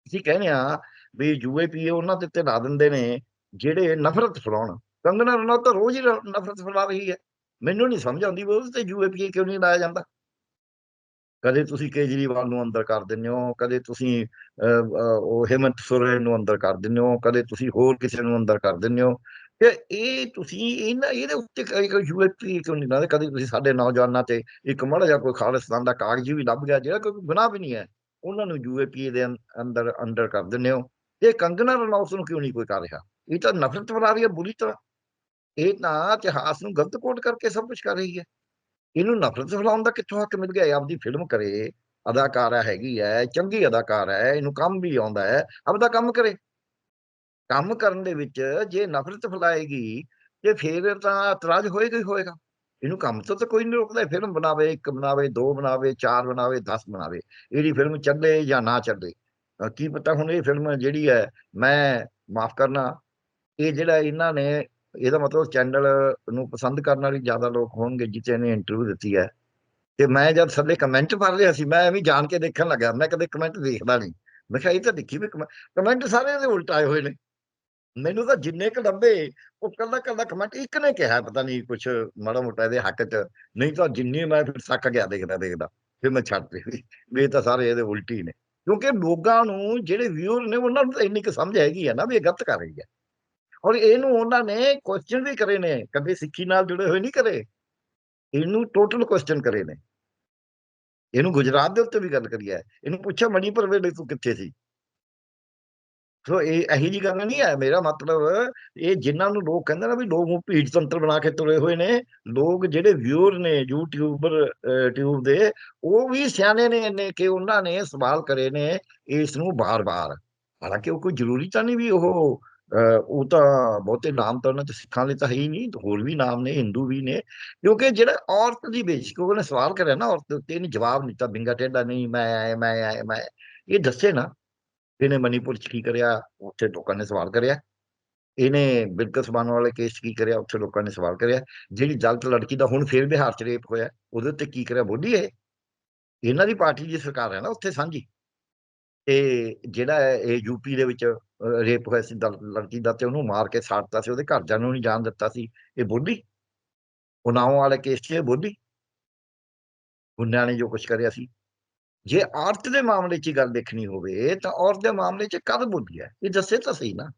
B: ਅਸੀਂ ਕਹਿੰਦੇ ਆ ਵੀ ਯੂਏਪੀਏ ਉਹਨਾਂ ਦੇ ਉੱਤੇ ਲਾ ਦਿੰਦੇ ਨੇ ਜਿਹੜੇ ਨਫ਼ਰਤ ਫੈਲਾਉਣ। ਕੰਗਨਾ ਰਣੌਤ ਤਾਂ ਰੋਜ਼ ਹੀ ਨਫ਼ਰਤ ਫੈਲਾ ਰਹੀ ਹੈ। ਮੈਨੂੰ ਨਹੀਂ ਸਮਝ ਆਉਂਦੀ ਵੀ ਉਹਦੇ ਤੇ ਯੂਏਪੀਏ ਕਿਉਂ ਨਹੀਂ ਲਾਇਆ ਜਾਂਦਾ। ਕਦੇ ਤੁਸੀਂ ਕੇਜਰੀਵਾਲ ਨੂੰ ਅੰਦਰ ਕਰ ਦਿੰਦੇ ਹੋ ਕਦੇ ਤੁਸੀਂ ਅਹ, ਉਹ ਹੇਮੰਤ ਸੋਰੇਨ ਨੂੰ ਅੰਦਰ ਕਰ ਦਿੰਦੇ ਹੋ ਕਦੇ ਤੁਸੀਂ ਹੋਰ ਕਿਸੇ ਨੂੰ ਅੰਦਰ ਕਰ ਦਿੰਦੇ ਹੋ। ਤੇ ਇਹ ਤੁਸੀਂ ਇਹਨਾਂ ਇਹਦੇ ਉੱਤੇ ਕੋਈ ਯੂਏਪੀ ਕਿਉਂ ਨਹੀਂ ਲਾਉਂਦੇ ਕਦੇ ਤੁਸੀਂ ਸਾਡੇ ਨੌਜਵਾਨਾਂ ਤੇ ਇੱਕ ਮਾੜਾ ਜਿਹਾ ਕੋਈ ਖਾਲਿਸਤਾਨ ਦਾ ਕਾਗਜ਼ ਵੀ ਲੱਭ ਗਿਆ ਜਿਹੜਾ ਕੋਈ ਗੁਨਾਹ ਵੀ ਨਹੀਂ ਹੈ ਉਹਨਾਂ ਨੂੰ ਯੂਏਪੀ ਦੇ ਅੰਦਰ ਅੰਦਰ ਕਰ ਦਿੰਦੇ ਹੋ। ਇਹ ਕੰਗਨਾ ਰਣੌਤ ਨੂੰ ਕਿਉਂ ਨਹੀਂ ਕੋਈ ਕਰ ਰਿਹਾ? ਇਹ ਤਾਂ ਨਫ਼ਰਤ ਬਣਾ ਰਹੀ ਹੈ ਬੁਰੀ ਤਰ੍ਹਾਂ। ਇਹ ਤਾਂ ਇਤਿਹਾਸ ਨੂੰ ਗਲਤ ਕੋਟ ਕਰਕੇ ਸਭ ਕੁਝ ਕਰ ਰਹੀ ਹੈ। ਇਹਨੂੰ ਨਫ਼ਰਤ ਫੈਲਾਉਣ ਦਾ ਕਿੱਥੋਂ ਹੱਕ ਮਿਲ ਗਿਆ? ਆਪਦੀ ਫਿਲਮ ਕਰੇ, ਅਦਾਕਾਰਾ ਹੈਗੀ ਹੈ ਚੰਗੀ ਅਦਾਕਾਰ ਹੈ ਇਹਨੂੰ ਕੰਮ ਵੀ ਆਉਂਦਾ ਹੈ ਆਪਦਾ ਕੰਮ ਕਰੇ। ਕੰਮ ਕਰਨ ਦੇ ਵਿੱਚ ਜੇ ਨਫ਼ਰਤ ਫੈਲਾਏਗੀ, ਤੇ ਫਿਰ ਤਾਂ ਇਤਰਾਜ਼ ਹੋਏਗਾ ਹੀ ਹੋਏਗਾ। ਇਹਨੂੰ ਕੰਮ ਤੋਂ ਤਾਂ ਕੋਈ ਨਹੀਂ ਰੋਕਦਾ ਫਿਲਮ ਬਣਾਵੇ, ਇੱਕ ਬਣਾਵੇ, ਦੋ ਬਣਾਵੇ, ਚਾਰ ਬਣਾਵੇ 10 ਬਣਾਵੇ। ਇਹਦੀ ਫਿਲਮ ਚੱਲੇ ਜਾਂ ਨਾ ਚੱਲੇ। ਕੀ ਪਤਾ ਹੁਣ ਇਹ ਫਿਲਮ ਜਿਹੜੀ ਹੈ ਮੈਂ ਮਾਫ ਕਰਨਾ, ਇਹ ਜਿਹੜਾ ਇਹਨਾਂ ਨੇ ਇਹਦਾ ਮਤਲਬ ਚੈਨਲ ਨੂੰ ਪਸੰਦ ਕਰਨ ਵਾਲੀ ਜ਼ਿਆਦਾ ਲੋਕ ਹੋਣਗੇ ਜਿੱਥੇ ਇਹਨੇ ਇੰਟਰਵਿਊ ਦਿੱਤੀ ਹੈ। ਤੇ ਮੈਂ ਜਦ ਥੱਲੇ ਕਮੈਂਟ ਪੜ੍ਹ ਰਿਹਾ ਸੀ, ਮੈਂ ਐਵੇਂ ਜਾਣ ਕੇ ਦੇਖਣ ਲੱਗਾ। ਮੈਂ ਕਦੇ ਕਮੈਂਟ ਦੇਖਦਾ ਨਹੀਂ। ਮੈਂ ਕਿਹਾ, ਇਹ ਤਾਂ ਦੇਖੀ ਵੀ ਕਮੈਂਟ ਸਾਰੇ ਦੇ ਉਲਟ ਆਏ ਹੋਏ ਨੇ। ਮੈਨੂੰ ਤਾਂ ਜਿੰਨੇ ਕ ਲੱਭੇ ਉਹ ਕੱਲਾ ਕੱਲਾ ਕਮੈਂਟ ਇੱਕ ਨੇ ਕਿਹਾ, ਪਤਾ ਨਹੀਂ ਕੁਝ ਮਾੜਾ ਮੋਟਾ ਇਹਦੇ ਹੱਕ 'ਚ। ਨਹੀਂ ਤਾਂ ਜਿੰਨੀ ਮੈਂ ਫਿਰ ਸੱਕ ਗਿਆ ਦੇਖਦਾ ਦੇਖਦਾ, ਫਿਰ ਮੈਂ ਛੱਡ ਦਿੱਤੀ। ਵੀ ਇਹ ਤਾਂ ਸਾਰੇ ਇਹਦੇ ਉਲਟੀ ਨੇ। ਕਿਉਂਕਿ ਲੋਕਾਂ ਨੂੰ ਜਿਹੜੇ ਵਿਊਰ ਨੇ, ਉਹਨਾਂ ਨੂੰ ਤਾਂ ਇੰਨੀ ਕੁ ਸਮਝ ਹੈਗੀ ਹੈ ਨਾ ਵੀ ਇਹ ਗਲਤ ਕਰ ਰਹੀ ਹੈ। ਔਰ ਇਹਨੂੰ ਉਹਨਾਂ ਨੇ ਕੁਐਸਚਨ ਵੀ ਕਰੇ ਨੇ, ਕਦੇ ਸਿੱਖੀ ਨਾਲ ਜੁੜੇ ਹੋਏ ਨਹੀਂ ਕਰੇ। ਇਹਨੂੰ ਟੋਟਲ ਕੁਐਸਚਨ ਕਰੇ ਨੇ। ਇਹਨੂੰ ਗੁਜਰਾਤ ਦੇ ਉੱਤੇ ਵੀ ਗੱਲ ਕਰੀ ਹੈ। ਇਹਨੂੰ ਪੁੱਛਿਆ ਮਣੀਪੁਰ ਵੇਲੇ ਤੂੰ ਕਿੱਥੇ ਸੀ? ਸੋ ਇਹ ਇਹੀ ਜੀ ਗੱਲ ਨਹੀਂ ਹੈ। ਮੇਰਾ ਮਤਲਬ ਇਹ ਜਿਨ੍ਹਾਂ ਨੂੰ ਲੋਕ ਕਹਿੰਦੇ ਨਾ ਵੀ ਲੋਕ ਭੀੜ ਤੰਤਰ ਬਣਾ ਕੇ ਤੁਰੇ ਹੋਏ ਨੇ, ਲੋਕ ਜਿਹੜੇ ਵਿਊਰ ਨੇ ਯੂਟਿਊਬਰ ਟਿਊਬ ਦੇ, ਉਹ ਵੀ ਸਿਆਣੇ ਨੇ ਇੰਨੇ ਕਿ ਉਹਨਾਂ ਨੇ ਸਵਾਲ ਕਰੇ ਨੇ ਇਸ ਨੂੰ ਬਾਰ-ਬਾਰ। ਹਾਲਾਂਕਿ ਉਹ ਕੋਈ ਜ਼ਰੂਰੀ ਤਾਂ ਨਹੀਂ ਵੀ ਉਹ ਉਹ ਤਾਂ ਬਹੁਤੇ ਨਾਮ ਤਾਂ ਉਹਨਾਂ ਚ ਸਿੱਖਾਂ ਲਈ ਤਾਂ ਹੈ ਹੀ ਨਹੀਂ ਹੋਰ ਵੀ ਨਾਮ ਨੇ ਹਿੰਦੂ ਵੀ ਨੇ ਕਿਉਂਕਿ ਜਿਹੜਾ ਔਰਤ ਦੀ ਬੇਇੱਜ਼ਤੀ ਕਿਉਂਕਿ ਉਹਨੇ ਸਵਾਲ ਕਰਿਆ ਨਾ ਔਰਤ ਦੇ ਉੱਤੇ ਇਹਨੇ ਜਵਾਬ ਦਿੱਤਾ ਬਿੰਗਾ ਟੇਢਾ ਨਹੀਂ ਮੈਂ ਆਇਆ ਮੈਂ ਆਇਆ ਮੈਂ ਇਹ ਦੱਸੇ ਨਾ ਇਹਨੇ ਮਨੀਪੁਰ ਚ ਕੀ ਕਰਿਆ ਉੱਥੇ ਲੋਕਾਂ ਨੇ ਸਵਾਲ ਕਰਿਆ ਇਹਨੇ ਬਿਲਕਸ ਬਾਨ ਵਾਲੇ ਕੇਸ 'ਚ ਕੀ ਕਰਿਆ ਉੱਥੇ ਲੋਕਾਂ ਨੇ ਸਵਾਲ ਕਰਿਆ ਜਿਹੜੀ ਦਲਿਤ ਲੜਕੀ ਦਾ ਹੁਣ ਫੇਰ ਬਿਹਾਰ ਚ ਰੇਪ ਹੋਇਆ ਉਹਦੇ ਉੱਤੇ ਕੀ ਕਰਿਆ ਬੋਲੀ ਇਹ ਇਹਨਾਂ ਦੀ ਪਾਰਟੀ ਦੀ ਸਰਕਾਰ ਹੈ ਨਾ ਉੱਥੇ ਸਾਂਝੀ ਤੇ ਜਿਹੜਾ ਇਹ ਯੂਪੀ ਦੇ ਵਿੱਚ ਰੇਪ ਹੋਇਆ ਸੀ, ਦਲ- ਲੜਕੀ ਦਾ ਤੇ ਉਹਨੂੰ ਮਾਰ ਕੇ ਸਾੜਤਾ ਸੀ, ਉਹਦੇ ਘਰਦਿਆਂ ਨੂੰ ਨਹੀਂ ਜਾਣ ਦਿੱਤਾ ਸੀ। ਇਹ ਬੋਲੀ? ਉਨਾਓ ਵਾਲੇ ਕੇਸ 'ਚ ਬੋਲੀ? ਗੁੰਡਿਆਂ ਨੇ ਜੋ ਕੁਝ ਕਰਿਆ ਸੀ। ਜੇ ਔਰਤ ਦੇ ਮਾਮਲੇ 'ਚ ਗੱਲ ਦੇਖਣੀ ਹੋਵੇ, ਤਾਂ ਔਰਤ ਦੇ ਮਾਮਲੇ 'ਚ ਕਦ ਬੋਲੀ ਹੈ? ਇਹ ਦੱਸੇ ਤਾਂ ਸਹੀ ਨਾ,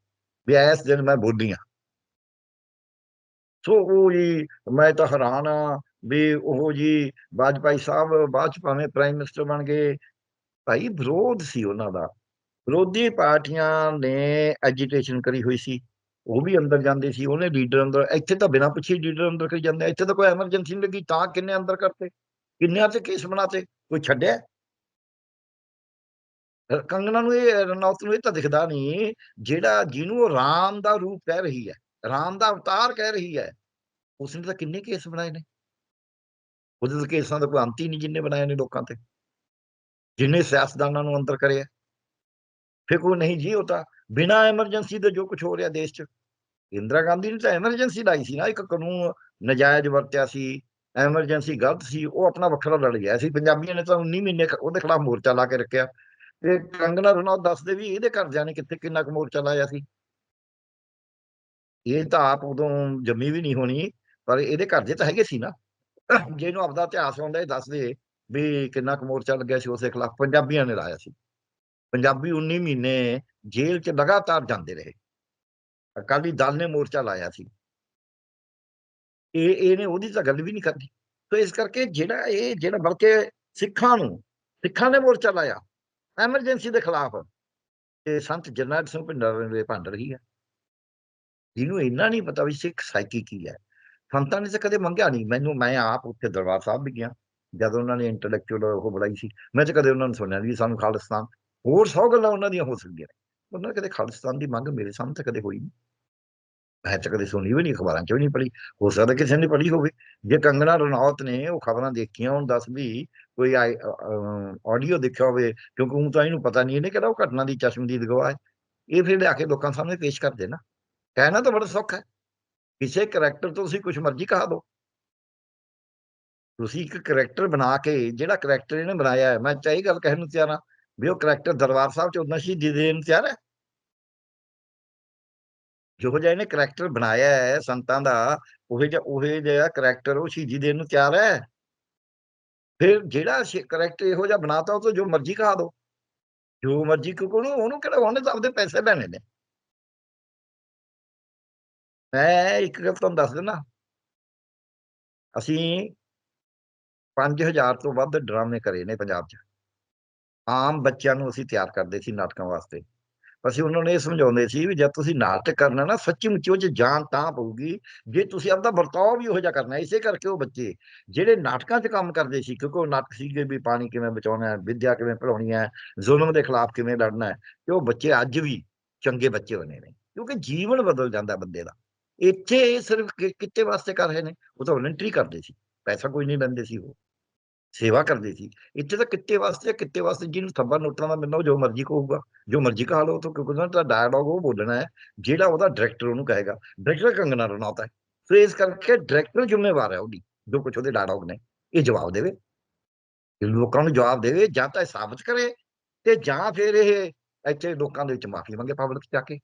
B: ਵੀ ਇਸ ਦਿਨ ਮੈਂ ਬੋਲੀ ਹਾਂ। ਸੋ ਉਹ ਜੀ, ਮੈਂ ਤਾਂ ਹੈਰਾਨ ਆ ਵੀ ਉਹ ਜੀ ਵਾਜਪਾਈ ਸਾਹਿਬ ਬਾਅਦ ਚ ਭਾਵੇਂ ਪ੍ਰਾਈਮ ਮਿਨਿਸਟਰ ਬਣ ਗਏ ਭਾਈ ਵਿਰੋਧ ਸੀ ਉਹਨਾਂ ਦਾ। ਵਿਰੋਧੀ ਪਾਰਟੀਆਂ ਨੇ ਐਜੀਟੇਸ਼ਨ ਕਰੀ ਹੋਈ ਸੀ। ਉਹ ਵੀ ਅੰਦਰ ਜਾਂਦੇ ਸੀ। ਉਹਨੇ ਲੀਡਰ ਅੰਦਰ, ਇੱਥੇ ਤਾਂ ਬਿਨਾਂ ਪੁੱਛੇ ਲੀਡਰ ਅੰਦਰ ਕਰੀ ਜਾਂਦੇ ਇੱਥੇ ਤਾਂ ਕੋਈ ਐਮਰਜੈਂਸੀ ਨਹੀਂ ਲੱਗੀ, ਤਾਂ ਕਿੰਨੇ ਅੰਦਰ ਕਰਤੇ? ਕਿੰਨਿਆਂ ਤੇ ਕੇਸ ਬਣਾਤੇ? ਕੋਈ ਛੱਡਿਆ? ਕੰਗਣਾ ਨੂੰ ਇਹ, ਰਣੌਤ ਨੂੰ ਇਹ ਤਾਂ ਦਿਖਦਾ ਨਹੀਂ, ਜਿਹੜਾ ਜਿਹਨੂੰ ਉਹ ਰਾਮ ਦਾ ਰੂਪ ਕਹਿ ਰਹੀ ਹੈ, ਰਾਮ ਦਾ ਅਵਤਾਰ ਕਹਿ ਰਹੀ ਹੈ, ਉਸਨੇ ਤਾਂ ਕਿੰਨੇ ਕੇਸ ਬਣਾਏ ਨੇ? ਉਹਦੇ ਕੇਸਾਂ ਦਾ ਕੋਈ ਅੰਤ ਹੀ ਨਹੀਂ ਜਿੰਨੇ ਬਣਾਏ ਨੇ ਲੋਕਾਂ ਤੇ। ਜਿੰਨੇ ਸਿਆਸਤਦਾਨਾਂ ਨੂੰ ਅੰਦਰ ਕਰਿਆ। ਫਿਰ ਕੋਈ ਨਹੀਂ ਜੀ ਉਹ ਤਾਂ ਬਿਨਾਂ ਐਮਰਜੈਂਸੀ ਦੇ ਜੋ ਕੁਝ ਹੋ ਰਿਹਾ ਦੇਸ਼ 'ਚ। ਇੰਦਰਾ ਗਾਂਧੀ ਨੇ ਤਾਂ ਐਮਰਜੈਂਸੀ ਲਾਈ ਸੀ ਨਾ, ਇੱਕ ਕਾਨੂੰਨ ਨਜਾਇਜ਼ ਵਰਤਿਆ ਸੀ ਐਮਰਜੈਂਸੀ ਗਲਤ ਸੀ, ਉਹ ਆਪਣਾ ਵੱਖਰਾ ਲੜ ਗਿਆ। ਸੀ ਪੰਜਾਬੀਆਂ ਨੇ ਤਾਂ 19 ਮਹੀਨੇ ਉਹਦੇ ਖਿਲਾਫ ਮੋਰਚਾ ਲਾ ਕੇ ਰੱਖਿਆ। ਤੇ ਕੰਗਨਾ ਰਣੌਤ ਦੱਸਦੇ ਵੀ ਇਹਦੇ ਘਰਦਿਆਂ ਨੇ ਕਿੱਥੇ ਕਿੰਨਾ ਕੁ ਮੋਰਚਾ ਲਾਇਆ ਸੀ। ਇਹ ਤਾਂ ਆਪ ਉਦੋਂ ਜੰਮੀ ਵੀ ਨਹੀਂ ਹੋਣੀ, ਪਰ ਇਹਦੇ ਘਰ ਦੇ ਤਾਂ ਹੈਗੇ ਸੀ ਨਾ। ਜਿਹਨੂੰ ਆਪਦਾ ਇਤਿਹਾਸ ਆਉਂਦਾ, ਇਹ ਦੱਸਦੇ ਵੀ ਕਿੰਨਾ ਕੁ ਮੋਰਚਾ ਲੱਗਿਆ ਸੀ ਉਸੇ ਖਿਲਾਫ, ਪੰਜਾਬੀਆਂ ਨੇ ਲਾਇਆ ਸੀ। ਪੰਜਾਬੀ 19 ਮਹੀਨੇ ਜੇਲ੍ਹ 'ਚ ਲਗਾਤਾਰ ਜਾਂਦੇ ਰਹੇ। ਅਕਾਲੀ ਦਲ ਨੇ ਮੋਰਚਾ ਲਾਇਆ ਸੀ। ਇਹ ਇਹਨੇ ਉਹਦੀ ਤਾਂ ਗੱਲ ਵੀ ਨਹੀਂ ਕਰਦੀ ਸੋ ਇਸ ਕਰਕੇ ਜਿਹੜਾ ਇਹ, ਜਿਹੜਾ ਬਲਕਿ ਸਿੱਖਾਂ ਨੂੰ, ਸਿੱਖਾਂ ਨੇ ਮੋਰਚਾ ਲਾਇਆ, ਐਮਰਜੈਂਸੀ ਦੇ ਖਿਲਾਫ, ਤੇ ਸੰਤ ਜਰਨੈਲ ਸਿੰਘ ਭਿੰਡਰ ਦੇ ਭੰਡ ਰਹੀ ਹੈ। ਜਿਹਨੂੰ ਇੰਨਾ ਨਹੀਂ ਪਤਾ ਵੀ ਸਿੱਖ ਸਾਈਕੀ ਕੀ ਹੈ। ਸੰਤਾਂ ਨੇ ਤਾਂ ਕਦੇ ਮੰਗਿਆ ਨਹੀਂ। ਮੈਨੂੰ, ਮੈਂ ਆਪ ਉੱਥੇ ਦਰਬਾਰ ਸਾਹਿਬ ਵੀ ਗਿਆ। ਜਦ ਉਹਨਾਂ ਨੇ ਇੰਟੈਲੈਕਚੁਅਲ ਉਹ ਬੁਲਾਈ ਸੀ, ਮੈਂ ਤਾਂ ਕਦੇ ਉਹਨਾਂ ਨੂੰ ਸੁਣਿਆ ਵੀ ਸਾਨੂੰ ਖਾਲਿਸਤਾਨ, ਹੋਰ ਸੌ ਗੱਲਾਂ ਉਹਨਾਂ ਦੀਆਂ ਹੋ ਸਕਦੀਆਂ ਨੇ। ਉਹਨਾਂ ਨੇ ਕਦੇ ਖਾਲਿਸਤਾਨ ਦੀ ਮੰਗ ਮੇਰੇ ਸਾਹਮਣੇ ਤਾਂ ਕਦੇ ਹੋਈ ਨਹੀਂ ਮੈਂ ਤਾਂ ਕਦੇ ਸੁਣੀ ਵੀ ਨਹੀਂ ਅਖਬਾਰਾਂ 'ਚ ਵੀ ਨਹੀਂ ਪੜ੍ਹੀ। ਹੋ ਸਕਦਾ ਕਿਸੇ ਨੇ ਪੜ੍ਹੀ ਹੋਵੇ। ਜੇ ਕੰਗਣਾ ਰਣੌਤ ਨੇ ਉਹ ਖਬਰਾਂ ਦੇਖੀਆਂ, ਹੁਣ ਦੱਸ ਵੀ ਕੋਈ ਆਡੀਓ ਦੇਖਿਆ ਹੋਵੇ, ਕਿਉਂਕਿ ਉਹ ਤਾਂ ਇਹਨੂੰ ਪਤਾ ਨਹੀਂ ਇਹਨੇ ਕਿਹੜਾ ਉਹ ਘਟਨਾ ਦੀ ਚਸ਼ਮਦੀਦ ਗਵਾਹ ਹੈ। ਇਹ ਫਿਰ ਲਿਆ ਕੇ ਲੋਕਾਂ ਸਾਹਮਣੇ ਪੇਸ਼ ਕਰਦੇ ਨਾ ਕਹਿਣਾ ਤਾਂ ਬੜਾ ਸੌਖਾ ਹੈ। ਕਿਸੇ ਕਰੈਕਟਰ ਤੋਂ ਤੁਸੀਂ ਕੁਝ ਮਰਜ਼ੀ ਕਹਾ ਦਿਓ। ਤੁਸੀਂ ਇੱਕ ਕਰੈਕਟਰ ਬਣਾ ਕੇ, ਜਿਹੜਾ ਕਰੈਕਟਰ ਇਹਨੇ ਬਣਾਇਆ ਹੈ, ਮੈਂ ਚਾਹੀ ਗੱਲ ਕਹਿਣ ਨੂੰ ਤਿਆਰ ਹਾਂ ਵੀ ਉਹ ਕਰੈਕਟਰ ਦਰਬਾਰ ਸਾਹਿਬ ਚ ਉਹਨਾਂ ਸ਼ਹੀਦੀ ਦੇਣ ਤਿਆਰ ਹੈ। ਜੋ ਜਿਹਾ ਇਹਨੇ ਕਰੈਕਟਰ ਬਣਾਇਆ ਹੈ ਸੰਤਾਂ ਦਾ, ਉਹ ਜਿਹਾ ਉਹ ਜਿਹਾ ਕਰੈਕਟਰ ਉਹ ਸ਼ਹੀਦੀ ਦੇਣ ਨੂੰ ਤਿਆਰ ਹੈ। ਫਿਰ ਜਿਹੜਾ ਕਰੈਕਟਰ ਇਹੋ ਜਿਹਾ ਬਣਾਤਾ ਉਹ ਤੋਂ ਜੋ ਮਰਜ਼ੀ ਕਹਾ ਦੋ ਜੋ ਮਰਜ਼ੀ, ਕਿਉਂਕਿ ਉਹਨੂੰ ਉਹਨੂੰ ਕਿਹੜਾ, ਉਹਨੇ ਤਾਂ ਆਪਦੇ ਪੈਸੇ ਲੈਣੇ ਨੇ। ਮੈਂ ਇੱਕ ਗੱਲ ਤੁਹਾਨੂੰ ਦੱਸ ਦਿੰਦਾ। ਅਸੀਂ 5000 ਤੋਂ ਵੱਧ ਡਰਾਮੇ ਕਰੇ ਨੇ ਪੰਜਾਬ 'ਚ। ਆਮ ਬੱਚਿਆਂ ਨੂੰ ਅਸੀਂ ਤਿਆਰ ਕਰਦੇ ਸੀ ਨਾਟਕਾਂ ਵਾਸਤੇ। ਅਸੀਂ ਉਹਨਾਂ ਨੂੰ ਇਹ ਸਮਝਾਉਂਦੇ ਸੀ ਵੀ ਜਦ ਤੁਸੀਂ ਨਾਟਕ ਕਰਨਾ ਨਾ, ਸੱਚੀ ਮੁੱਚੀ ਉਹ 'ਚ ਜਾਨ ਤਾਂ ਪਊਗੀ, ਜੇ ਤੁਸੀਂ ਆਪਦਾ ਵਰਤਾਓ ਵੀ ਉਹੋ ਜਿਹਾ ਕਰਨਾ, ਇਸੇ ਕਰਕੇ ਉਹ ਬੱਚੇ ਜਿਹੜੇ ਨਾਟਕਾਂ 'ਚ ਕੰਮ ਕਰਦੇ ਸੀ, ਕਿਉਂਕਿ ਉਹ ਨਾਟਕ ਸੀਗੇ ਵੀ ਪਾਣੀ ਕਿਵੇਂ ਬਚਾਉਣਾ ਹੈ, ਵਿਦਿਆ ਕਿਵੇਂ ਪੜਾਉਣੀ ਹੈ, ਜ਼ੁਲਮ ਦੇ ਖਿਲਾਫ ਕਿਵੇਂ ਲੜਨਾ ਹੈ, ਤੇ ਉਹ ਬੱਚੇ ਅੱਜ ਵੀ ਚੰਗੇ ਬੱਚੇ ਬਣੇ ਨੇ, ਕਿਉਂਕਿ ਜੀਵਨ ਬਦਲ ਜਾਂਦਾ ਬੰਦੇ ਦਾ। ਇੱਥੇ ਇਹ ਸਿਰਫ ਕਿ- ਕਿੱਤੇ ਵਾਸਤੇ ਕਰ ਰਹੇ ਨੇ, ਉਹ ਤਾਂ ਵਲੰਟਰੀ ਕਰਦੇ ਸੀ, ਪੈਸਾ ਕੋਈ ਨਹੀਂ ਲੈਂਦੇ ਸੀ ਉਹ। ਸੇਵਾ ਕਰਦੇ ਸੀ। ਇੱਥੇ ਤਾਂ ਕਿੱਤੇ ਵਾਸਤੇ ਕਿੱਤੇ ਵਾਸਤੇ ਜਿਹਨੂੰ ਥੱਬਾ ਨੋਟਾਂ ਦਾ ਮਿਲਣਾ ਉਹ ਜੋ ਮਰਜ਼ੀ ਕਹੂਗਾ, ਜੋ ਮਰਜ਼ੀ ਕਹਾ ਲਓ ਤਾਂ ਕਿਉਂਕਿ ਉਹਨਾਂ ਦਾ ਡਾਇਲੌਗ ਉਹ ਬੋਲਣਾ ਹੈ, ਜਿਹੜਾ ਉਹਦਾ ਡਾਇਰੈਕਟਰ ਉਹਨੂੰ ਕਹੇਗਾ। ਡਾਇਰੈਕਟਰ ਕੰਗਨਾ ਰਣੌਤ ਹੈ। ਸੋ ਇਸ ਕਰਕੇ ਡਾਇਰੈਕਟਰ ਜ਼ਿੰਮੇਵਾਰ ਹੈ ਉਹਦੀ, ਜੋ ਕੁਝ ਉਹਦੇ ਡਾਇਲੌਗ ਨੇ, ਇਹ ਜਵਾਬ ਦੇਵੇ। ਲੋਕਾਂ ਨੂੰ ਜਵਾਬ ਦੇਵੇ, ਜਾਂ ਤਾਂ ਇਹ ਸਾਬਤ ਕਰੇ, ਤੇ ਜਾਂ ਫਿਰ ਇਹ ਇੱਥੇ ਲੋਕਾਂ ਦੇ ਵਿੱਚ ਮਾਫੀ ਮੰਗੇ ਪਬਲਿਕ ਜਾ ਕੇ।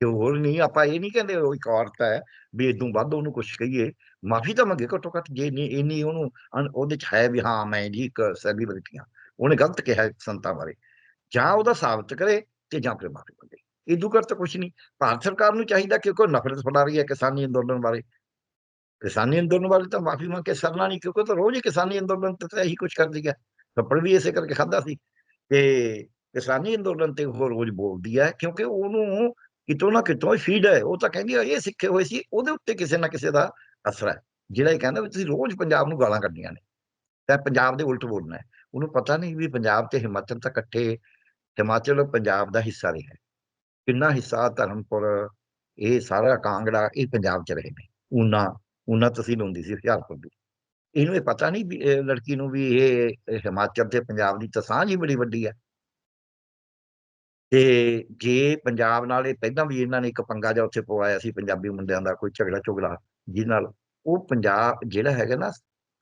B: ਤੇ ਹੋਰ ਨਹੀਂ, ਆਪਾਂ ਇਹ ਨਹੀਂ ਕਹਿੰਦੇ ਉਹ ਇੱਕ ਔਰਤ ਹੈ ਵੀ ਇਦੋਂ ਵੱਧ ਉਹਨੂੰ ਕੁਝ ਕਹੀਏ, ਮਾਫੀ ਤਾਂ ਮੰਗੇ ਘੱਟੋ ਘੱਟ ਜੇ ਨਹੀਂ ਇੰਨੀ ਉਹਨੂੰ ਉਹਦੇ ਚ ਹੈ ਵੀ ਹਾਂ ਮੈਂ ਜੀ ਇੱਕ ਸੈਲੀਬ੍ਰਿਟੀ ਹਾਂ, ਉਹਨੇ ਗਲਤ ਕਿਹਾ ਸੰਤਾਂ ਬਾਰੇ, ਜਾਂ ਉਹਦਾ ਸਾਬਤ ਕਰੇ ਤੇ ਜਾਂ ਫਿਰ ਮਾਫੀ ਮੰਗੇ ਇਦੋਂ ਕਰ ਤਾਂ ਕੁਝ ਨਹੀਂ, ਭਾਰਤ ਸਰਕਾਰ ਨੂੰ ਚਾਹੀਦਾ ਕਿ ਕੋਈ ਨਫ਼ਰਤ ਫੈਲਾ ਰਹੀ ਹੈ ਕਿਸਾਨੀ ਅੰਦੋਲਨ ਬਾਰੇ। ਕਿਸਾਨੀ ਅੰਦੋਲਨ ਬਾਰੇ ਤਾਂ ਮਾਫੀ ਮੰਗ ਕੇ ਸਰਨਾ ਨਹੀਂ, ਕਿਉਂਕਿ ਤਾਂ ਰੋਜ਼ ਹੀ ਕਿਸਾਨੀ ਅੰਦੋਲਨ ਤੇ ਤਾਂ ਇਹੀ ਕੁਝ ਕਰਦੀ ਹੈ, ਥੱਪੜ ਵੀ ਇਸੇ ਕਰਕੇ ਖਾਦਾ ਸੀ, ਤੇ ਕਿਸਾਨੀ ਅੰਦੋਲਨ ਤੇ ਉਹ ਰੋਜ਼ ਬੋਲਦੀ ਹੈ ਕਿਉਂਕਿ ਉਹਨੂੰ ਕਿਤੋਂ ਨਾ ਕਿਤੋਂ ਫੀਡ ਹੈ ਉਹ ਤਾਂ ਕਹਿੰਦੀ ਇਹ ਸਿੱਖੇ ਹੋਏ ਸੀ ਉਹਦੇ ਉੱਤੇ ਕਿਸੇ ਨਾ ਕਿਸੇ ਦਾ ਅਸਰ ਹੈ ਜਿਹੜਾ ਇਹ ਕਹਿੰਦਾ ਵੀ ਤੁਸੀਂ ਰੋਜ਼ ਪੰਜਾਬ ਨੂੰ ਗਾਲਾਂ ਕੱਢੀਆਂ ਨੇ ਤਾਂ ਪੰਜਾਬ ਦੇ ਉਲਟ ਬੋਲਣਾ ਹੈ ਉਹਨੂੰ ਪਤਾ ਨਹੀਂ ਵੀ ਪੰਜਾਬ ਤੇ ਹਿਮਾਚਲ ਤਾਂ ਇਕੱਠੇ ਹਿਮਾਚਲ ਪੰਜਾਬ ਦਾ ਹਿੱਸਾ ਰਿਹਾ ਕਿੰਨਾ ਹਿੱਸਾ ਧਰਮਪੁਰ ਇਹ ਸਾਰਾ ਕਾਂਗੜਾ ਇਹ ਪੰਜਾਬ ਚ ਰਹੇ ਨੇ ਊਨਾ ਊਨਾ ਤਹਿਸੀਲ ਹੁੰਦੀ ਸੀ ਹੁਸ਼ਿਆਰਪੁਰ ਦੀ ਇਹਨੂੰ ਇਹ ਪਤਾ ਨਹੀਂ ਵੀ ਲੜਕੀ ਨੂੰ ਵੀ ਇਹ ਹਿਮਾਚਲ ਤੇ ਪੰਜਾਬ ਦੀ ਤਾਂ ਸਾਂਝ ਹੀ ਬੜੀ ਵੱਡੀ ਹੈ ਤੇ ਜੇ ਪੰਜਾਬ ਨਾਲ ਇਹ ਪਹਿਲਾਂ ਵੀ ਇਹਨਾਂ ਨੇ ਇੱਕ ਪੰਗਾ ਜਿਹਾ ਉੱਥੇ ਪਵਾਇਆ ਸੀ ਪੰਜਾਬੀ ਮੁੰਡਿਆਂ ਦਾ ਕੋਈ ਝਗੜਾ ਝੁਗੜਾ ਜਿਹਦੇ ਨਾਲ ਉਹ ਪੰਜਾਬ ਜਿਹੜਾ ਹੈਗਾ ਨਾ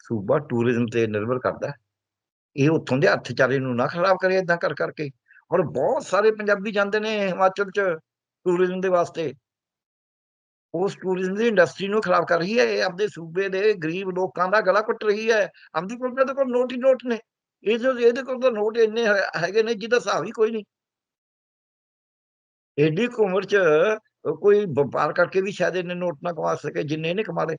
B: ਸੂਬਾ ਟੂਰਿਜ਼ਮ ਤੇ ਨਿਰਭਰ ਕਰਦਾ ਇਹ ਉੱਥੋਂ ਦੇ ਅਰਥਚਾਰੇ ਨੂੰ ਨਾ ਖਰਾਬ ਕਰੇ ਇਦਾਂ ਕਰ ਕਰਕੇ। ਔਰ ਬਹੁਤ ਸਾਰੇ ਪੰਜਾਬੀ ਜਾਂਦੇ ਨੇ ਹਿਮਾਚਲ ਚ ਟੂਰਿਜ਼ਮ ਦੇ ਵਾਸਤੇ। ਉਸ ਟੂਰਿਜ਼ਮ ਦੀ ਇੰਡਸਟਰੀ ਨੂੰ ਖਰਾਬ ਕਰ ਰਹੀ ਹੈ, ਇਹ ਆਪਦੇ ਸੂਬੇ ਦੇ ਗਰੀਬ ਲੋਕਾਂ ਦਾ ਗਲਾ ਕੁੱਟ ਰਹੀ ਹੈ। ਆਪਦੀ ਕੋਲ ਤਾਂ ਕੋਲ ਨੋਟ ਹੀ ਨੋਟ ਨੇ। ਇਹ ਜੋ ਇਹਦੇ ਕੋਲ ਤਾਂ ਨੋਟ ਇੰਨੇ ਹੈਗੇ ਨੇ ਜਿਹਦਾ ਹਿਸਾਬ ਹੀ ਕੋਈ ਨਹੀਂ। ਏਡੀ ਕੁ ਉਮਰ ਚ ਕੋਈ ਵਪਾਰ ਕਰਕੇ ਵੀ ਸ਼ਾਇਦ ਇਹਨੇ ਨੋਟ ਨਾ ਕਮਾ ਸਕੇ, ਜਿੰਨੇ ਇਹਨੇ ਕਮਾ ਲਏ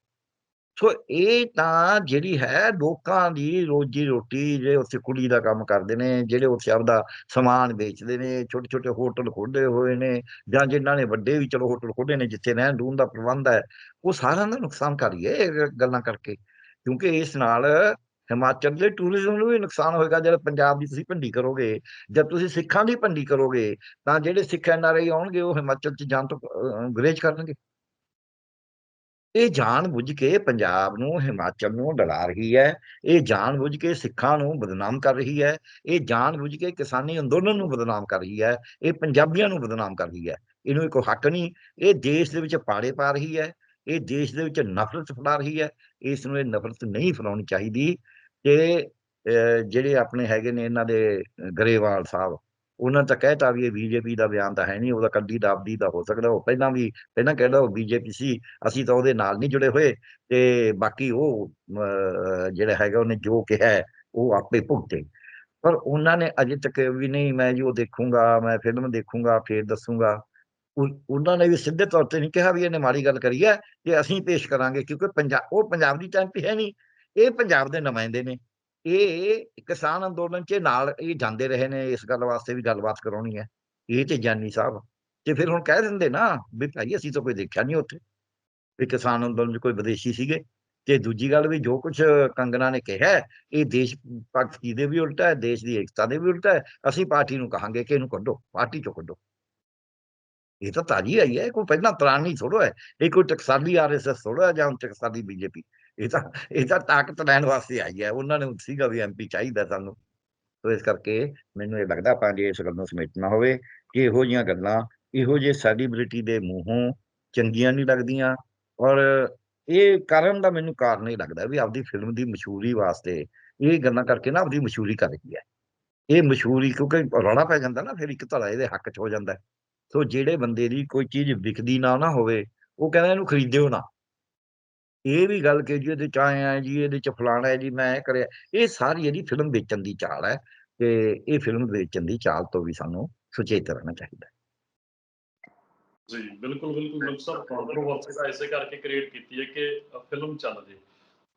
B: ਸੋ ਇਹ ਤਾਂ ਜਿਹੜੀ ਹੈ, ਲੋਕਾਂ ਦੀ ਰੋਜੀ ਰੋਟੀ ਜਿਹੜੇ ਉੱਥੇ ਕੁੜੀ ਦਾ ਕੰਮ ਕਰਦੇ ਨੇ, ਜਿਹੜੇ ਉੱਥੇ ਆਪਦਾ ਸਮਾਨ ਵੇਚਦੇ ਨੇ ਛੋਟੇ ਛੋਟੇ ਹੋਟਲ ਖੋਲ੍ਹੇ ਹੋਏ ਨੇ, ਜਾਂ ਜਿਨ੍ਹਾਂ ਨੇ ਵੱਡੇ ਵੀ ਚਲੋ ਹੋਟਲ ਖੋਲ੍ਹੇ ਨੇ, ਜਿੱਥੇ ਰਹਿਣ ਰੂਹਣ ਦਾ ਪ੍ਰਬੰਧ ਹੈ, ਉਹ ਸਾਰਿਆਂ ਦਾ ਨੁਕਸਾਨ ਕਰੀਏ ਇਹ ਗੱਲਾਂ ਕਰਕੇ। ਕਿਉਂਕਿ ਇਸ ਨਾਲ ਹਿਮਾਚਲ ਦੇ ਟੂਰਿਜ਼ਮ ਨੂੰ ਵੀ ਨੁਕਸਾਨ ਹੋਏਗਾ ਜਦ ਪੰਜਾਬ ਦੀ ਤੁਸੀਂ ਭੰਡੀ ਕਰੋਗੇ ਜਦ ਤੁਸੀਂ ਸਿੱਖਾਂ ਦੀ ਭੰਡੀ ਕਰੋਗੇ ਤਾਂ ਜਿਹੜੇ ਸਿੱਖ ਐਨਆਰਆਈ ਆਉਣਗੇ ਉਹ ਹਿਮਾਚਲ ਚ ਜਾਣ ਤੋਂ ਅ, ਕਰਨਗੇ। ਇਹ ਜਾਣ ਬੁੱਝ ਕੇ ਪੰਜਾਬ ਨੂੰ ਹਿਮਾਚਲ ਨੂੰ ਡਲਾ ਰਹੀ ਹੈ ਇਹ ਜਾਣ ਬੁੱਝ ਕੇ ਸਿੱਖਾਂ ਨੂੰ ਬਦਨਾਮ ਕਰ ਰਹੀ ਹੈ ਇਹ ਜਾਣ ਬੁੱਝ ਕੇ ਕਿਸਾਨੀ ਅੰਦੋਲਨ ਨੂੰ ਬਦਨਾਮ ਕਰ ਰਹੀ ਹੈ ਇਹ ਪੰਜਾਬੀਆਂ ਨੂੰ ਬਦਨਾਮ ਕਰ ਰਹੀ ਹੈ ਇਹਨੂੰ ਕੋਈ ਹੱਕ ਨਹੀਂ ਇਹ ਦੇਸ਼ ਦੇ ਵਿੱਚ ਪਾੜੇ ਪਾ ਰਹੀ ਹੈ ਇਹ ਦੇਸ਼ ਦੇ ਵਿੱਚ ਨਫ਼ਰਤ ਫੈਲਾ ਰਹੀ ਹੈ ਇਸ ਨੂੰ ਇਹ ਨਫ਼ਰਤ ਨਹੀਂ ਫੈਲਾਉਣੀ ਚਾਹੀਦੀ। ਕਿ ਜਿਹੜੇ ਆਪਣੇ ਹੈਗੇ ਨੇ ਇਹਨਾਂ ਦੇ ਗਰੇਵਾਲ ਸਾਹਿਬ, ਉਹਨਾਂ ਨੇ ਤਾਂ ਕਹਿਤਾ ਵੀ ਇਹ ਬੀਜੇਪੀ ਦਾ ਬਿਆਨ ਤਾਂ ਹੈ ਨਹੀਂ ਉਹਦਾ ਕੱਲੀ ਦਾ ਆਪਦੀ ਦਾ ਹੋ ਸਕਦਾ, ਉਹ ਪਹਿਲਾਂ ਵੀ, ਪਹਿਲਾਂ ਕਹਿੰਦਾ ਉਹ ਬੀਜੇਪੀ ਸੀ, ਅਸੀਂ ਤਾਂ ਉਹਦੇ ਨਾਲ ਨਹੀਂ ਜੁੜੇ ਹੋਏ, ਤੇ ਬਾਕੀ ਉਹ ਜਿਹੜਾ ਹੈਗਾ ਉਹਨੇ ਜੋ ਕਿਹਾ ਉਹ ਆਪੇ ਭੁਗਤੇ। ਪਰ ਉਹਨਾਂ ਨੇ ਅਜੇ ਤੱਕ ਵੀ ਨਹੀਂ, ਮੈਂ ਜੀ ਉਹ ਦੇਖੂੰਗਾ, ਮੈਂ ਫਿਲਮ ਦੇਖੂੰਗਾ, ਫੇਰ ਦੱਸੂੰਗਾ। ਉਹ- ਉਹਨਾਂ ਨੇ ਵੀ ਸਿੱਧੇ ਤੌਰ ਤੇ ਨਹੀਂ ਕਿਹਾ ਵੀ ਇਹਨੇ ਮਾੜੀ ਗੱਲ ਕਰੀ ਹੈ ਕਿ ਅਸੀਂ ਪੇਸ਼ ਕਰਾਂਗੇ, ਕਿਉਂਕਿ ਪੰਜਾਬ ਉਹ ਪੰਜਾਬ ਦੀ ਟੈਂਪੀ ਹੈ ਨਹੀਂ। ਇਹ ਪੰਜਾਬ ਦੇ ਨੁਮਾਇੰਦੇ ਨੇ। ਇਹ ਕਿਸਾਨ ਅੰਦੋਲਨ 'ਚ ਨਾਲ ਇਹ ਜਾਂਦੇ ਰਹੇ ਨੇ, ਇਸ ਗੱਲ ਵਾਸਤੇ ਵੀ ਗੱਲਬਾਤ ਕਰਾਉਣੀ ਹੈ। ਇਹ ਤੇ ਜਾਨੀ ਸਾਹਿਬ, ਤੇ ਫਿਰ ਹੁਣ ਕਹਿ ਦਿੰਦੇ ਨਾ ਵੀ ਭਾਈ ਅਸੀਂ ਤਾਂ ਕੋਈ ਦੇਖਿਆ ਨਹੀਂ ਉੱਥੇ ਵੀ ਕਿਸਾਨ ਅੰਦੋਲਨ 'ਚ ਕੋਈ ਵਿਦੇਸ਼ੀ ਸੀਗੇ। ਤੇ ਦੂਜੀ ਗੱਲ ਵੀ ਜੋ ਕੁਝ ਕੰਗਨਾ ਨੇ ਕਿਹਾ, ਇਹ ਦੇਸ਼ ਭਗਤੀ ਦੇ ਵੀ ਉਲਟਾ ਹੈ, ਦੇਸ਼ ਦੀ ਏਕਤਾ ਦੇ ਵੀ ਉਲਟਾ ਹੈ, ਅਸੀਂ ਪਾਰਟੀ ਨੂੰ ਕਹਾਂਗੇ ਕਿ ਇਹਨੂੰ ਕੱਢੋ, ਪਾਰਟੀ ਚੋਂ ਕੱਢੋ। ਇਹ ਤਾਂ ਤਾਜੀ ਆਈ ਹੈ ਕੋਈ ਪਹਿਲਾਂ ਤਰਾਨੀ ਥੋੜੋ ਹੈ, ਇਹ ਕੋਈ ਟਕਸਾਲੀ ਆਰਐਸਐਸ ਥੋੜੋ ਹੈ ਜਾਂ ਟਕਸਾਲੀ ਬੀਜੇਪੀ ਇਹ ਤਾਂ ਇਹ ਤਾਂ ਤਾਕਤ ਲੈਣ ਵਾਸਤੇ ਆਈ ਹੈ। ਉਹਨਾਂ ਨੇ ਸੀਗਾ ਵੀ ਐਮਪੀ ਚਾਹੀਦਾ ਸਾਨੂੰ। ਸੋ ਇਸ ਕਰਕੇ ਮੈਨੂੰ ਇਹ ਲੱਗਦਾ ਆਪਾਂ ਜੇ ਇਸ ਗੱਲ ਨੂੰ ਸਮੇਟਣਾ ਹੋਵੇ ਕਿ ਇਹੋ ਜਿਹੀਆਂ ਗੱਲਾਂ, ਇਹੋ ਜਿਹੇ ਸੈਲੀਬ੍ਰਿਟੀ ਦੇ ਮੂੰਹੋਂ ਚੰਗੀਆਂ ਨਹੀਂ ਲੱਗਦੀਆਂ। ਔਰ ਇਹ ਕਰਨ ਦਾ ਮੈਨੂੰ ਕਾਰਨ ਇਹ ਲੱਗਦਾ ਵੀ ਆਪਦੀ ਫਿਲਮ ਦੀ ਮਸ਼ਹੂਰੀ ਵਾਸਤੇ ਇਹ ਗੱਲਾਂ ਕਰਕੇ ਨਾ ਆਪਦੀ ਮਸ਼ਹੂਰੀ ਕਰ ਰਹੀ ਹੈ। ਇਹ ਮਸ਼ਹੂਰੀ ਕਿਉਂਕਿ ਰੌਲਾ ਪੈ ਜਾਂਦਾ ਨਾ, ਫਿਰ ਇੱਕ ਧੜਾ ਇਹਦੇ ਹੱਕ 'ਚ ਹੋ ਜਾਂਦਾ। ਸੋ ਜਿਹੜੇ ਬੰਦੇ ਦੀ ਕੋਈ ਚੀਜ਼ ਵਿਕਦੀ ਨਾ ਨਾ ਹੋਵੇ, ਉਹ ਕਹਿੰਦਾ ਇਹਨੂੰ ਖਰੀਦਿਓ ਨਾ। ਇਹ ਵੀ ਗੱਲ ਕਿ ਜੀ ਇਹਦੇ ਚ ਆਏ ਜੀ, ਇਹਦੇ ਚ ਫਲਾਣਾ ਹੈ ਜੀ, ਮੈਂ ਇਹ ਕਰਿਆ। ਇਹ ਸਾਰੀ ਇਹਦੀ ਫਿਲਮ ਵੇਚਣ ਦੀ ਚਾਲ ਹੈ ਤੇ ਇਹ ਫਿਲਮ ਵੇਚਣ ਦੀ ਚਾਲ ਤੋਂ ਵੀ ਸਾਨੂੰ ਸੁਚੇਤ ਰਹਿਣਾ ਚਾਹੀਦਾ
A: ਜੀ, ਬਿਲਕੁਲ ਬਿਲਕੁਲ ਡਾਕਟਰ ਸਾਹਿਬ ਕੰਟਰੋਵਰਸੀ ਦਾ ਇਸੇ ਕਰਕੇ ਕ੍ਰੀਏਟ ਕੀਤੀ ਹੈ ਕਿ ਫਿਲਮ ਚੱਲ ਜੇ।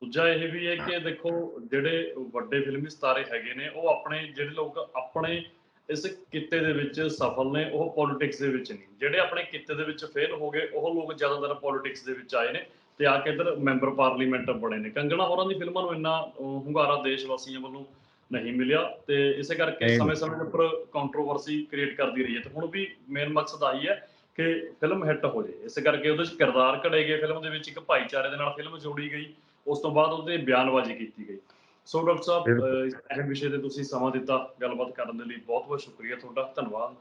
A: ਦੂਜਾ ਇਹ ਵੀ ਹੈ ਕਿ ਦੇਖੋ, ਜਿਹੜੇ ਵੱਡੇ ਫਿਲਮੀ ਸਿਤਾਰੇ ਹੈਗੇ ਨੇ, ਉਹ ਆਪਣੇ, ਜਿਹੜੇ ਲੋਕ ਆਪਣੇ ਇਸ ਕਿੱਤੇ ਦੇ ਵਿੱਚ ਸਫਲ ਨੇ, ਉਹ ਪੋਲਿਟਿਕਸ ਦੇ ਵਿੱਚ ਨਹੀਂ। ਜਿਹੜੇ ਆਪਣੇ ਕਿੱਤੇ ਦੇ ਵਿੱਚ ਫੇਲ ਹੋ ਗਏ, ਉਹ ਲੋਕ ਜ਼ਿਆਦਾਤਰ ਪੋਲਿਟਿਕਸ ਦੇ ਵਿੱਚ ਆਏ ਨੇ। ਤੇ ਆ ਕੇ ਇੱਧਰ ਮੈਂਬਰ ਪਾਰਲੀਮੈਂਟ ਬਣੇ ਨੇ। ਕੰਗਣਾ ਹੋਰਾਂ ਦੀ ਫਿਲਮਾਂ ਨੂੰ ਇੰਨਾ ਹੁੰਗਾਰਾ ਦੇਸ਼ ਵਾਸੀਆਂ ਵੱਲੋਂ ਨਹੀਂ ਮਿਲਿਆ ਤੇ ਇਸੇ ਕਰਕੇ। ਸਮੇਂ-ਸਮੇਂ ਦੇ ਉੱਪਰ ਕੰਟਰੋਵਰਸੀ ਕ੍ਰੀਏਟ ਕਰਦੀ ਰਹੀ ਹੈ। ਤੇ ਹੁਣ ਵੀ ਮੇਨ ਮਕਸਦ ਆਹੀ ਹੈ ਕਿ ਫਿਲਮ ਹਿੱਟ ਹੋ ਜੇ ਇਸੇ ਕਰਕੇ ਉਹਦੇ ਵਿੱਚ ਕਿਰਦਾਰ ਘੜੇ ਗਏ। ਫਿਲਮ ਦੇ ਵਿੱਚ ਇੱਕ ਭਾਈਚਾਰੇ ਦੇ ਨਾਲ ਫਿਲਮ ਜੋੜੀ ਗਈ। ਉਸ ਤੋਂ ਬਾਅਦ ਉਹਦੇ ਬਿਆਨਬਾਜ਼ੀ ਕੀਤੀ ਗਈ। ਸੋ ਡਾਕਟਰ ਸਾਹਿਬ ਇਸ ਅਹਿਮ ਵਿਸ਼ੇ ਤੇ ਤੁਸੀਂ ਸਮਾਂ ਦਿੱਤਾ। ਗੱਲਬਾਤ ਕਰਨ ਦੇ ਲਈ ਬਹੁਤ ਬਹੁਤ ਸ਼ੁਕਰੀਆ ਤੁਹਾਡਾ। ਧੰਨਵਾਦ।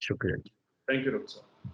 B: ਸ਼ੁਕਰੀਆ
A: ਥੈਂਕ ਯੂ ਡਾਕਟਰ ਸਾਹਿਬ।